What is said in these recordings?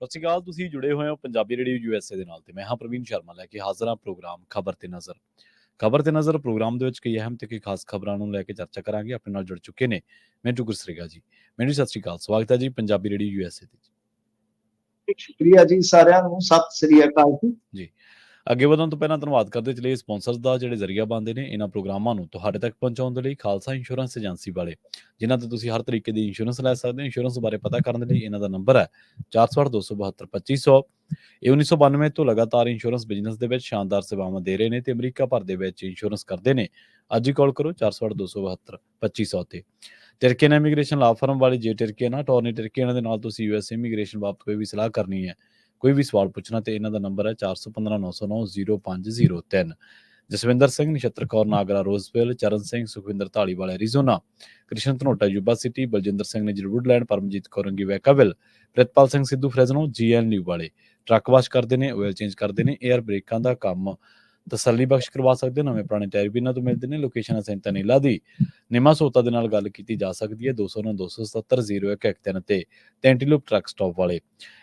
ਸਤਿ ਸ਼੍ਰੀ ਅਕਾਲ ਤੁਸੀਂ ਜੁੜੇ ਹੋਏ ਹੋ ਪੰਜਾਬੀ ਰੇਡੀਓ ਯੂਐਸਏ ਦੇ ਨਾਲ ਤੇ ਮੈਂ ਹਾਂ ਪ੍ਰਵੀਨ ਸ਼ਰਮਾ ਲੈ ਕੇ ਹਾਜ਼ਰ ਹਾਂ ਪ੍ਰੋਗਰਾਮ ਖਬਰ ਤੇ ਨਜ਼ਰ। ਖਬਰ ਤੇ ਨਜ਼ਰ ਪ੍ਰੋਗਰਾਮ ਦੇ ਵਿੱਚ ਕਈ ਅਹਿਮ ਤੇ ਕਈ ਖਾਸ ਖਬਰਾਂ ਨੂੰ ਲੈ ਕੇ ਚਰਚਾ ਕਰਾਂਗੇ ਆਪਣੇ ਨਾਲ ਜੁੜ ਚੁੱਕੇ ਨੇ ਮੈਨੂੰ ਗੁਰਸਰੇਗਾ ਜੀ। ਮੈਨੂੰ ਸਤਿ ਸ਼੍ਰੀ ਅਕਾਲ ਸਵਾਗਤ ਹੈ ਜੀ ਪੰਜਾਬੀ ਰੇਡੀਓ ਯੂਐਸਏ ਤੇ ਸ਼ੁਕਰੀਆ ਜੀ ਸਾਰਿਆਂ ਨੂੰ ਸਤਿ ਸ੍ਰੀ ਅਕਾਲ ਜੀ। ਅੱਗੇ ਵਧਣ ਤੋਂ ਪਹਿਲਾਂ ਧੰਨਵਾਦ ਕਰਦੇ ਚਲੇ ਸਪਾਂਸਰਸ ਦਾ ਜਿਹੜੇ ਜ਼ਰੀਆ ਬੰਦੇ ਨੇ, ਇਹਨਾਂ ਪ੍ਰੋਗਰਾਮਾਂ ਨੂੰ ਤੁਹਾਡੇ ਤੱਕ ਪਹੁੰਚਾਉਣ ਦੇ ਲਈ ਖਾਲਸਾ ਇੰਸ਼ੋਰੈਂਸ ਏਜੰਸੀ ਵਾਲੇ, ਜਿਨ੍ਹਾਂ ਤੋਂ ਤੁਸੀਂ ਹਰ ਤਰੀਕੇ ਦੀ ਇੰਸ਼ੋਰੈਂਸ ਲੈ ਸਕਦੇ ਹੋ। ਇੰਸ਼ੋਰੈਂਸ ਬਾਰੇ ਪਤਾ ਕਰਨ ਦੇ ਲਈ ਇਹਨਾਂ ਦਾ ਨੰਬਰ ਹੈ 4827272500 ਇਹ 1992 ਤੋਂ ਲਗਾਤਾਰ ਇੰਸ਼ੋਰੈਂਸ ਬਿਜ਼ਨਸ ਦੇ ਵਿੱਚ ਸ਼ਾਨਦਾਰ ਸੇਵਾਵਾਂ ਦੇ ਰਹੇ ਨੇ ਤੇ ਅਮਰੀਕਾ ਭਰ ਦੇ ਵਿੱਚ ਇੰਸ਼ੋਰੈਂਸ ਕਰਦੇ ਨੇ। ਅੱਜ ਹੀ ਕਾਲ ਕਰੋ 4827272500 ਤੇ। ਟਰਕੀਨ ਇਮੀਗ੍ਰੇਸ਼ਨ ਲਾ ਫਰਮ ਵਾਲੇ ਜੇ ਟਰਕੀਨ ਨਾ ਟੋਰਨੀ ਟਰਕੀਨ ਦੇ ਨਾਲ ਤੁਸੀਂ ਯੂਐਸ ਇਮੀਗ੍ਰੇਸ਼ਨ ਬਾਬਤ ਕੋਈ ਵੀ ਸਲਾਹ ਕਰਨੀ ਹੈ। ਕੋਈ ਵੀ ਸਵਾਲ ਪੁੱਛਣਾ ਤੇ ਇਹਨਾਂ ਦਾ ਨੰਬਰ ਹੈ 4159090503 Jaswinder Singh, Nachhattar Kaur, Nagra Roseville Charan Singh, Sukhwinder Dhaliwal Arizona, Krishan Dhanota, Yuba City, Baljinder Singh ਨੇ Woodland Paramjit Kaur Rangi Vacaville Pritpal Singh, Sidhu Fresno GNU ਵਾਲੇ। ਟਰੱਕ ਵਾਸ਼ ਕਰਦੇ ਨੇ ਆਇਲ ਚੇਂਜ ਕਰਦੇ ਨੇ 에ਅਰ ਬ੍ਰੇਕਾਂ ਦਾ ਕੰਮ ਤਸੱਲੀ ਬਖਸ਼ ਕਰਵਾ ਸਕਦੇ, ਨਵੇਂ ਪੁਰਾਣੇ ਟਾਇਰ ਵੀ ਇਹਨਾਂ ਤੋਂ ਮਿਲਦੇ ਨੇ, ਲੋਕੇਸ਼ਨ ਅਸੈਂਟਾ ਨੀਲਾ ਦੀ, ਨਿਮਾ ਸੋਤਾ ਦੇ ਨਾਲ ਗੱਲ ਕੀਤੀ ਜਾ ਸਕਦੀ ਹੈ 209 277 0113 ਤੇ ਟੈਂਟੀਲੂਪ ਟਰੱਕ ਸਟਾਪ ਵਾਲੇ।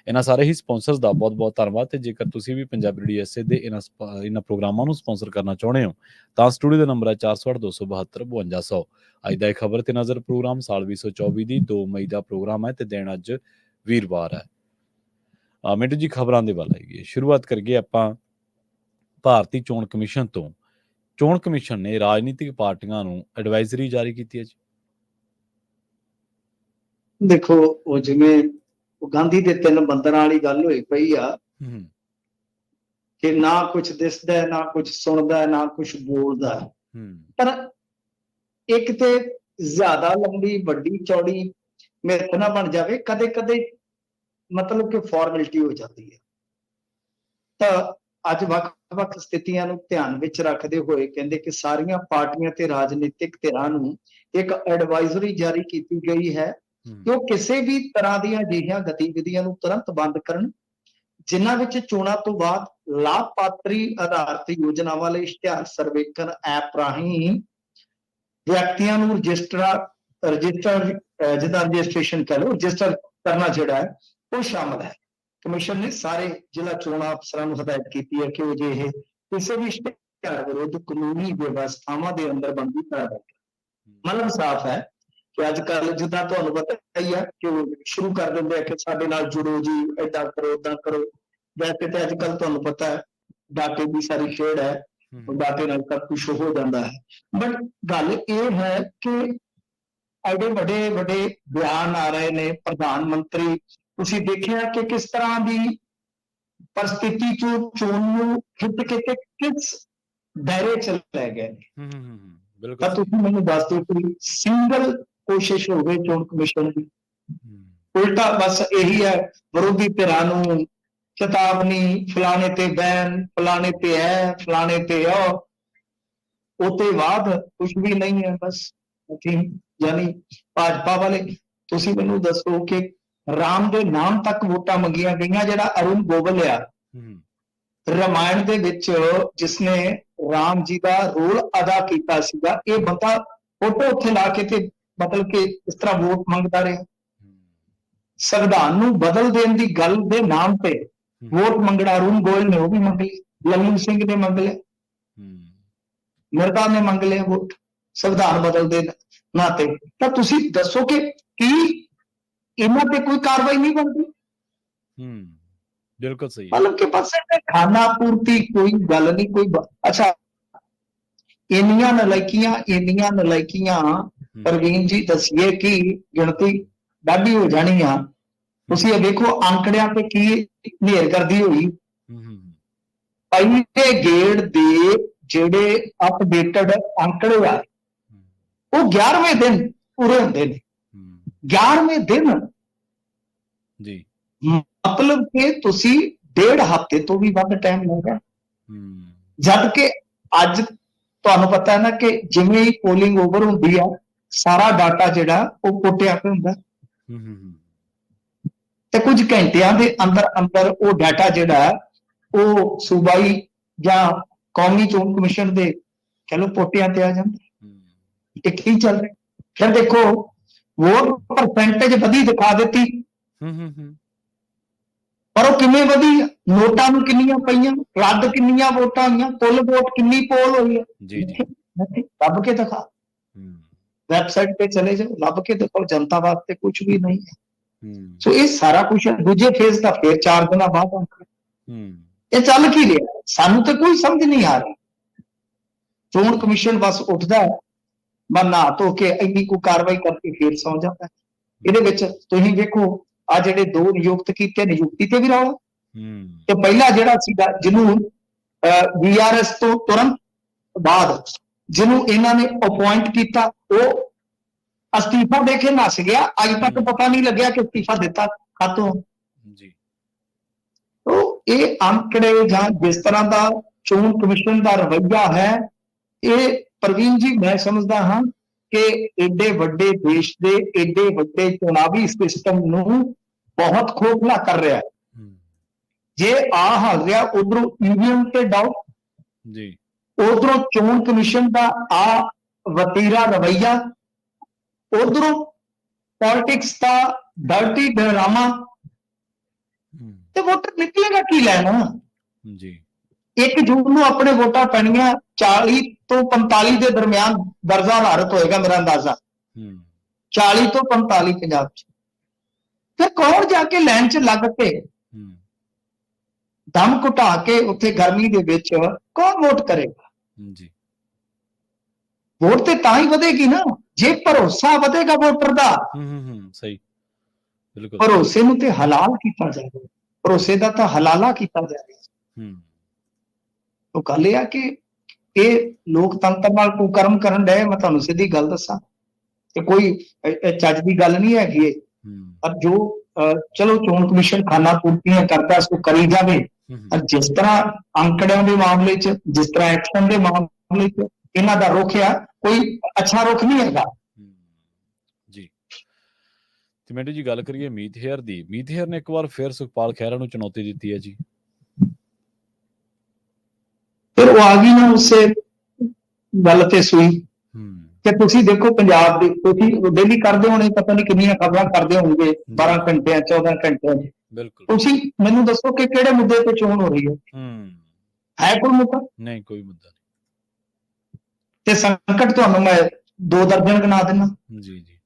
ਇਹਨਾਂ ਸਾਰੇ ਹੀ ਸਪਾਂਸਰਸ ਦਾ ਬਹੁਤ-ਬਹੁਤ ਧੰਨਵਾਦ ਤੇ ਜੇਕਰ ਤੁਸੀਂ ਵੀ ਪੰਜਾਬੀ ਡੀਐਸਏ ਦੇ ਇਹਨਾਂ ਇਹਨਾਂ ਪ੍ਰੋਗਰਾਮਾਂ ਨੂੰ ਸਪਾਂਸਰ ਕਰਨਾ ਚਾਹੁੰਦੇ ਹੋ, ਤਾਂ ਸਟੂਡੀਓ ਦਾ ਨੰਬਰ ਹੈ 488272 5200 ਅੱਜ ਦਾ ਇਹ ਖਬਰ ਤੇ ਨਜ਼ਰ ਪ੍ਰੋਗਰਾਮ ਸਾਲ 2024 ਦੀ 2 ਮਈ ਦਾ ਪ੍ਰੋਗਰਾਮ ਹੈ ਤੇ ਦਿਨ ਅੱਜ ਵੀਰਵਾਰ ਹੈ। ਆ ਮਿੰਟੂ ਜੀ, ਖਬਰਾਂ ਦੇ ਵੱਲ ਆਈਏ। ਸ਼ੁਰੂਆਤ ਕਰੀਏ ਆਪਾਂ ਭਾਰਤੀ ਚੋਣ ਕਮਿਸ਼ਨ ਤੋਂ ਚੋਣ ਕਮਿਸ਼ਨ ਨੇ ਰਾਜਨੀਤਿਕ ਪਾਰਟੀਆਂ ਨੂੰ ਐਡਵਾਈਜ਼ਰੀ ਜਾਰੀ ਕੀਤੀ ਹੈ ਜੀ। ਦੇਖੋ ਉਹ ਜਿਵੇਂ ਉਹ ਗਾਂਧੀ ਦੇ ਤਿੰਨ ਬੰਦਰਾਂ ਵਾਲੀ ਗੱਲ ਹੋਈ ਪਈ ਆ ਕਿ ਨਾ ਕੁਝ ਦਿਸਦਾ ਹੈ, ਨਾ ਕੁਝ ਸੁਣਦਾ ਹੈ, ਨਾ ਕੁਝ ਬੋਲਦਾ ਪਰ ਇੱਕ ਤੇ ਜ਼ਿਆਦਾ ਲੰਬੀ ਵੱਡੀ ਚੌੜੀ ਮੇਰੇ ਨਾ ਬਣ ਜਾਵੇ ਕਦੇ ਕਦੇ ਮਤਲਬ ਕਿ ਫਾਰਮੈਲਿਟੀ ਹੋ ਜਾਂਦੀ ਹੈ। ਤਾਂ ਅੱਜ ਵੱਖ-ਵੱਖ ਸਥਿਤੀਆਂ ਨੂੰ ਧਿਆਨ ਵਿੱਚ ਰੱਖਦੇ ਹੋਏ ਕਹਿੰਦੇ ਕਿ ਸਾਰੀਆਂ ਪਾਰਟੀਆਂ ਤੇ ਰਾਜਨੀਤਿਕ ਧਿਰਾਂ ਨੂੰ ਇੱਕ ਐਡਵਾਈਜ਼ਰੀ ਜਾਰੀ ਕੀਤੀ ਗਈ ਹੈ ਕਿ ਉਹ ਕਿਸੇ ਵੀ ਤਰ੍ਹਾਂ ਦੀਆਂ ਅਜਿਹੀਆਂ ਗਤੀਵਿਧੀਆਂ ਨੂੰ ਤੁਰੰਤ ਬੰਦ ਕਰਨ ਜਿਨ੍ਹਾਂ ਵਿੱਚ ਚੋਣਾਂ ਤੋਂ ਬਾਅਦ ਲਾਭਪਾਤਰੀ ਆਧਾਰਿਤ ਯੋਜਨਾਵਾਂ ਲਈ ਇਸ਼ਤਿਹਾਰ ਸਰਵੇਖਣ ਐਪ ਰਾਹੀਂ ਵਿਅਕਤੀਆਂ ਨੂੰ ਰਜਿਸਟਰ ਰਜਿਸਟਰ ਜਿਹਦਾ ਰਜਿਸਟ੍ਰੇਸ਼ਨ ਕਹ ਲਓ ਰਜਿਸਟਰ ਕਰਨਾ ਜਿਹੜਾ ਹੈ ਉਹ ਸ਼ਾਮਲ ਹੈ। ਕਮਿਸ਼ਨ ਨੇ ਸਾਰੇ ਜ਼ਿਲ੍ਹਾ ਚੋਣਾਂ ਅਫਸਰਾਂ ਨੂੰ ਹਦਾਇਤ ਕੀਤੀ ਹੈ ਕਿ ਉਹ ਜੇ ਇਹ ਕਿਸੇ ਵੀ ਇਸ਼ਤਿਹਾਰ ਵਿਰੁੱਧ ਕਾਨੂੰਨੀ ਵਿਵਸਥਾਵਾਂ ਦੇ ਅੰਦਰ ਬੰਦੀ ਕਰਾ ਦੇਣ। ਮਤਲਬ ਸਾਫ਼ ਹੈ ਕਿ ਅੱਜ ਕੱਲ ਜਿੱਦਾਂ ਤੁਹਾਨੂੰ ਪਤਾ ਹੀ ਹੈ ਕਿ ਉਹ ਸ਼ੁਰੂ ਕਰ ਦਿੰਦੇ ਆ ਕਿ ਸਾਡੇ ਨਾਲ ਜੁੜੋ ਜੀ ਏਦਾਂ ਕਰੋ ਏਦਾਂ ਕਰੋ। ਵੈਸੇ ਤੇ ਅੱਜ ਕੱਲ ਤੁਹਾਨੂੰ ਪਤਾ ਹੈ ਡਾਟੇ ਦੀ ਸਾਰੀ ਖੇਡ ਹੈ ਉਹ ਡਾਟੇ ਨਾਲ ਸਭ ਕੁਝ ਹੋ ਜਾਂਦਾ ਹੈ। ਬਟ ਗੱਲ ਇਹ ਹੈ ਕਿ ਐਡੇ ਵੱਡੇ ਵੱਡੇ ਬਿਆਨ ਆ ਰਹੇ ਨੇ ਪ੍ਰਧਾਨ ਮੰਤਰੀ ਤੁਸੀਂ ਦੇਖਿਆ ਕਿ ਕਿਸ ਤਰ੍ਹਾਂ ਦੀ ਪਰਿਸਥਿਤੀ ਚੋਂ ਚੋਣ ਨੂੰ ਖਿੱਚ ਕੇ ਤੇ ਕਿਸ ਦਾਇਰੇ ਚ ਲੈ ਗਏ ਨੇ? ਹੂੰ ਹੂੰ ਹੂੰ ਤਾਂ ਬਿਲਕੁਲ। ਤੁਸੀਂ ਮੈਨੂੰ ਦੱਸ ਦਿਓ ਕਿ ਸਿੰਗਲ ਕੋਸ਼ਿਸ਼ ਹੋਵੇ ਚੋਣ ਕਮਿਸ਼ਨ ਦੀ। ਉਲਟਾ ਬਸ ਇਹੀ ਹੈ ਵਿਰੋਧੀ ਧਿਰਾਂ ਨੂੰ ਚੇਤਾਵਨੀ ਫਲਾਣੇ ਤੇ ਬੈਨ ਫਲਾਣੇ ਤੇ ਹੈ ਫਲਾਣੇ ਤੇ ਉਹ ਉਤੇ ਬਾਅਦ ਕੁਝ ਵੀ ਨਹੀਂ ਹੈ ਬਸ ਅਸੀਂ ਯਾਨੀ ਭਾਜਪਾ ਵਾਲੇ। ਤੁਸੀਂ ਮੈਨੂੰ ਦੱਸੋ ਕਿ ਰਾਮ ਦੇ ਨਾਮ ਤੱਕ ਵੋਟਾਂ ਮੰਗੀਆਂ ਗਈਆਂ ਜਿਹੜਾ ਅਰੁਣ ਗੋਬਲ ਆ। ਰਮਾਇਣ ਦੇ ਵਿੱਚ ਜਿਸਨੇ ਰਾਮ ਜੀ ਦਾ ਰੋਲ ਅਦਾ ਕੀਤਾ ਸੀਗਾ ਇਹ ਬੰਦਾ ਫੋਟੋ ਉੱਥੇ ਲਾ ਕੇ ਤੇ ਮਤਲਬ ਕਿ ਇਸ ਤਰ੍ਹਾਂ ਵੋਟ ਮੰਗਦਾ ਰਿਹਾ। ਸੰਵਿਧਾਨ ਨੂੰ ਬਦਲ ਦੇਣ ਦੀ ਗੱਲ ਦੇ ਨਾਮ ਤੇ ਵੋਟ ਮੰਗਣਾ ਅਰੁਣ ਗੋਇਲ ਨੇ ਉਹ ਵੀ ਮੰਗ ਲਈ ਲਲਿਤ ਸਿੰਘ ਨੇ ਮੰਗ ਲਿਆ। ਮਿਰਦਾ ਨੇ ਮੰਗ ਲਿਆ ਵੋਟ। ਸੰਵਿਧਾਨ ਬਦਲ ਦੇ ਨਾਤੇ। ਤਾਂ ਤੁਸੀਂ ਦੱਸੋ ਕਿ ਕੀ ਇਹਨਾਂ ਤੇ ਕੋਈ ਕਾਰਵਾਈ ਨਹੀਂ ਬਣਦੀ ਹੂੰ ਬਿਲਕੁਲ ਸਹੀ ਹੈ ਮਤਲਬ ਕਿ ਬਸ ਇਹ ਖਾਣਾ ਪੂਰਤੀ ਕੋਈ ਗੱਲ ਨਹੀਂ ਕੋਈ ਬ- ਅੱਛਾ ਇੰਨੀਆਂ ਨਲਾਇਕੀਆਂ ਇੰਨੀਆਂ ਨਲਾਇਕੀਆਂ ਪ੍ਰਵੀਨ ਜੀ ਦੱਸੀਏ ਕਿ ਗਿਣਤੀ ਡਾਢੀ ਹੋ ਜਾਣੀ ਆ ਤੁਸੀਂ ਇਹ ਦੇਖੋ ਅੰਕੜਿਆਂ ਤੇ ਕੀ ਨੇਰਗਰਦੀ ਹੋਈ ਹੂੰ ਹੂੰ ਪਹਿਲੇ ਗੇੜ ਦੇ ਜਿਹੜੇ ਅਪਡੇਟਡ ਅੰਕੜੇ ਆ ਹੂੰ, ਉਹ 11ਵੇਂ ਦਿਨ ਪੂਰੇ ਹੁੰਦੇ ਨੇ ਹੂੰ 11ਵੇਂ ਦਿਨ ਜੀ। ਮਤਲਬ ਕਿ ਤੁਸੀਂ ਡੇਢ ਹਫ਼ਤੇ ਤੋਂ ਵੀ ਵੱਧ ਟਾਈਮ ਹੂੰ। ਜਦ ਕਿ ਅੱਜ ਤੁਹਾਨੂੰ ਪਤਾ ਹੈ ਨਾ ਕਿ ਜਿਵੇਂ ਹੀ ਪੋਲਿੰਗ ਓਵਰ ਹੁੰਦੀ ਆ ਸਾਰਾ ਡਾਟਾ ਜਿਹੜਾ ਉਹ ਕੋਟਿਆ ਪਿਆ ਹੁੰਦਾ। ਹੂੰ ਹੂੰ ਹੂੰ। ਤੇ ਕੁਝ ਘੰਟਿਆਂ ਦੇ ਅੰਦਰ ਅੰਦਰ ਉਹ ਡਾਟਾ ਜਿਹੜਾ ਹੈ, ਉਹ ਸੂਬਾਈ ਜਾਂ ਕੌਮੀ ਚੋਣ ਕਮਿਸ਼ਨ ਦੇ ਕਹ ਲਓ ਪੋਟਿਆਂ ਤੇ ਆ ਜਾਂਦਾ। ਹੂੰ। ਇਹ ਕੀ ਚੱਲ ਰਿਹਾ। ਫਿਰ ਦੇਖੋ ਵੋਟ ਪਰਸੈਂਟੇਜ ਵਧੀ ਦਿਖਾ ਦਿੱਤੀ। ਹੂੰ ਹੂੰ ਹੂੰ ਪਰ ਉਹ ਕਿਵੇਂ ਵਧੀ? ਆ? ਨੋਟਾਂ ਨੂੰ ਕਿੰਨੀਆਂ ਪਈਆਂ? ਰੱਦ ਕਿੰਨੀਆਂ ਵੋਟਾਂ ਆਈਆਂ ਕੁੱਲ ਵੋਟ ਕਿੰਨੀ ਪੋਲ ਹੋਈ ਹੈ? ਜੀ ਜੀ। ਲੱਭ ਕੇ ਦਿਖਾ। ਹੂੰ। ਵੈਬਸਾਈਟ ਤੇ ਚਲੇ ਜਾਓ। ਲੱਭ ਕੇ ਦੇਖੋ ਜਨਤਾ ਵਾਸਤੇ ਕੁਝ ਵੀ ਨਹੀਂ ਹੈ। ਹੂੰ। ਸੋ ਇਹ ਸਾਰਾ ਕੁਝ ਦੂਜੇ ਫੇਜ਼ ਦਾ ਫੇਰ 4 ਦਿਨਾਂ ਬਾਅਦ ਆਉਂਦਾ ਹੂੰ। ਇਹ ਚੱਲ ਕੀ ਰਿਹਾ? ਸਾਨੂੰ ਤੇ ਕੋਈ ਸਮਝ ਨਹੀਂ ਆ ਰਹੀ। ਚੋਣ ਕਮਿਸ਼ਨ ਬਸ ਉੱਠਦਾ ਹੈ। ਮੈਂ ਨਹਾ ਧੋ ਕੇ ਇੰਨੀ ਕੋ ਕਾਰਵਾਈ ਕਰਕੇ ਫੇਰ ਸੌ ਜਾਂਦਾ ਹੈ। ਇਹਦੇ ਵਿੱਚ ਤੁਸੀਂ ਵੇਖੋ ਆ ਜਿਹੜੇ ਦੋ ਨਿਯੁਕਤ ਕੀਤੇ ਨਿਯੁਕਤੀ ਤੇ ਵੀ ਰੌਲਾ ਹੂੰ। ਤੇ ਪਹਿਲਾ ਜਿਹੜਾ ਸੀਗਾ ਜਿਹਨੂੰ ਬੀਆਰਐਸ ਤੋਂ ਤੁਰੰਤ ਬਾਅਦ ਜਿਹਨੂੰ ਇਹਨਾਂ ਨੇ ਅਪਾਇੰਟ ਕੀਤਾ ਉਹ ਅਸਤੀਫਾ ਦੇ ਕੇ ਨਸ ਗਿਆ। ਅੱਜ ਤੱਕ ਪਤਾ ਨਹੀਂ ਲੱਗਿਆ ਕਿ ਅਸਤੀਫਾ ਦਿੱਤਾ ਕਾਤੋਂ। ਜੀ। ਤੋ ਇਹ ਅੰਕੜੇ ਜਾਂ ਜਿਸ ਤਰ੍ਹਾਂ ਦਾ ਚੋਣ ਕਮਿਸ਼ਨ ਦਾ ਰਵੱਈਆ ਹੈ ਇਹ ਪ੍ਰਵੀਨ ਜੀ ਮੈਂ ਸਮਝਦਾ ਹਾਂ ਕਿ ਏਡੇ ਵੱਡੇ ਦੇਸ਼ ਦੇ ਏਡੇ ਵੱਡੇ ਚੁਣਾਵੀ ਸਿਸਟਮ ਨੂੰ ਬਹੁਤ ਖੋਖਲਾ ਕਰ ਰਿਹਾ ਹੈ। ਜੇ ਆ ਹਾਲ ਰਿਹਾ ਉਧਰੋਂ ਈਵੀਐਮ ਤੇ ਡਾਊਟ ਜੀ। ਉਧਰੋਂ ਚੋਣ ਕਮਿਸ਼ਨ ਦਾ ਆ ਵਤੀਰਾ ਰਵਈਆ ਉਧਰੋਂ ਪੋਲਿਟਿਕਸ ਦਾ ਡਰਟੀ ਡਰਾਮਾ ਤੇ ਵੋਟਰ ਨਿਕਲੇਗਾ ਕੀ ਲੈਣਾ ਜੀ। 1 ਜੂਨ ਨੂੰ ਆਪਣੇ ਵੋਟਾਂ ਪੈਣੀਆਂ 40 ਤੋਂ 45 ਦੇ ਦਰਮਿਆਨ ਦਰਜਾ ਹਾਰਤ ਹੋਏਗਾ ਮੇਰਾ ਅੰਦਾਜ਼ਾ। ਹੂੰ। 40 ਤੋਂ 45 ਪੰਜਾਬ ਚ। ਫਿਰ ਕੌਣ ਜਾ ਕੇ ਲਾਈਨ 'ਚ ਲੱਗ ਕੇ ਦਮ ਘੁਟਾ ਕੇ ਉੱਥੇ ਗਰਮੀ ਦੇ ਵਿੱਚ ਕੌਣ ਵੋਟ ਕਰੇਗਾ? ਜੀ। ਵੋਟ ਤੇ ਤਾਂ ਹੀ ਵਧੇਗੀ ਨਾ। ਜੇ ਭਰੋਸਾ ਵਧੇਗਾ ਵੋਟਰ ਦਾ ਹੂੰ ਹੂੰ ਸਹੀ। ਬਿਲਕੁਲ। ਭਰੋਸੇ ਨੂੰ ਤੇ ਹਲਾਲ ਕੀਤਾ ਜਾਵੇ ਭਰੋਸੇ ਦਾ ਤਾਂ ਹਲਾਲਾ ਕੀਤਾ ਜਾਵੇ ਹੂੰ। ਉਹ ਗੱਲ ਇਹ ਆ ਕਿ ਇਹ ਲੋਕਤੰਤਰ ਨਾਲ ਕੁਕਰਮ ਕਰਨ ਡਏ ਮੈਂ ਤੁਹਾਨੂੰ ਸਿੱਧੀ ਗੱਲ ਦੱਸਾਂ। ਤੇ ਕੋਈ ਚੱਜ ਦੀ ਗੱਲ ਨਹੀਂ ਹੈਗੀ ਇਹ। ਪਰ ਜੋ ਚਲੋ ਚੋਣ ਕਮਿਸ਼ਨ ਖਾਨਾ ਪੂਰਤੀਆਂ ਕਰਦਾ ਨੂੰ ਕਰੀ ਜਾਵੇ। ਪਰ ਜਿਸ ਤਰ੍ਹਾਂ ਅੰਕੜਿਆਂ ਦੇ ਮਾਮਲੇ 'ਚ ਜਿਸ ਤਰ੍ਹਾਂ ਐਕਸ਼ਨ ਦੇ ਮਾਮਲੇ 'ਚ ਇਹਨਾਂ ਦਾ ਰੁਖ ਆ ਕੋਈ ਅੱਛਾ ਰੁਖ ਨਹੀਂ ਹੈਗਾ। ਜੀ। ਤੇ ਜੀ ਗੱਲ ਕਰੀਏ ਮੀਤ ਹੇਅਰ ਦੀ। ਮੀਤ ਹੇਅਰ ਨੇ ਇੱਕ ਵਾਰ ਫਿਰ ਸੁਖਪਾਲ ਖਹਿਰਾ ਨੂੰ ਚੁਣੌਤੀ ਦਿੱਤੀ ਹੈ ਜੀ। ਫਿਰ ਉਹ ਆ ਗਈ ਨਾ ਉਸੇ ਗੱਲ ਤੇ ਸੂਈ। ਕਿ ਤੁਸੀਂ ਦੇਖੋ ਪੰਜਾਬ ਦੇ ਤੁਸੀਂ ਡੇਲੀ ਕਰਦੇ ਹੋਣੇ ਪਤਾ ਨਹੀਂ ਕਿੰਨੀਆਂ ਖਬਰਾਂ ਕਰਦੇ ਹੋਣਗੇ 12 ਘੰਟਿਆਂ 14 ਘੰਟਿਆਂ ਬਿਲਕੁਲ। ਤੁਸੀਂ ਮੈਨੂੰ ਦੱਸੋ ਕਿ ਕਿਹੜੇ ਮੁੱਦੇ ਤੇ ਚੋਣ ਹੋ ਰਹੀ ਹੈ? ਹੂੰ। ਹੈ ਕੋਈ ਮੁੱਦਾ? ਨਹੀਂ ਕੋਈ ਮੁੱਦਾ ਤੇ ਸੰਕਟ ਤੁਹਾਨੂੰ ਮੈਂ ਦੋ ਦਰਜਨ ਗਿਣਾ ਦਿੰਦਾ। ਜੀ ਜੀ।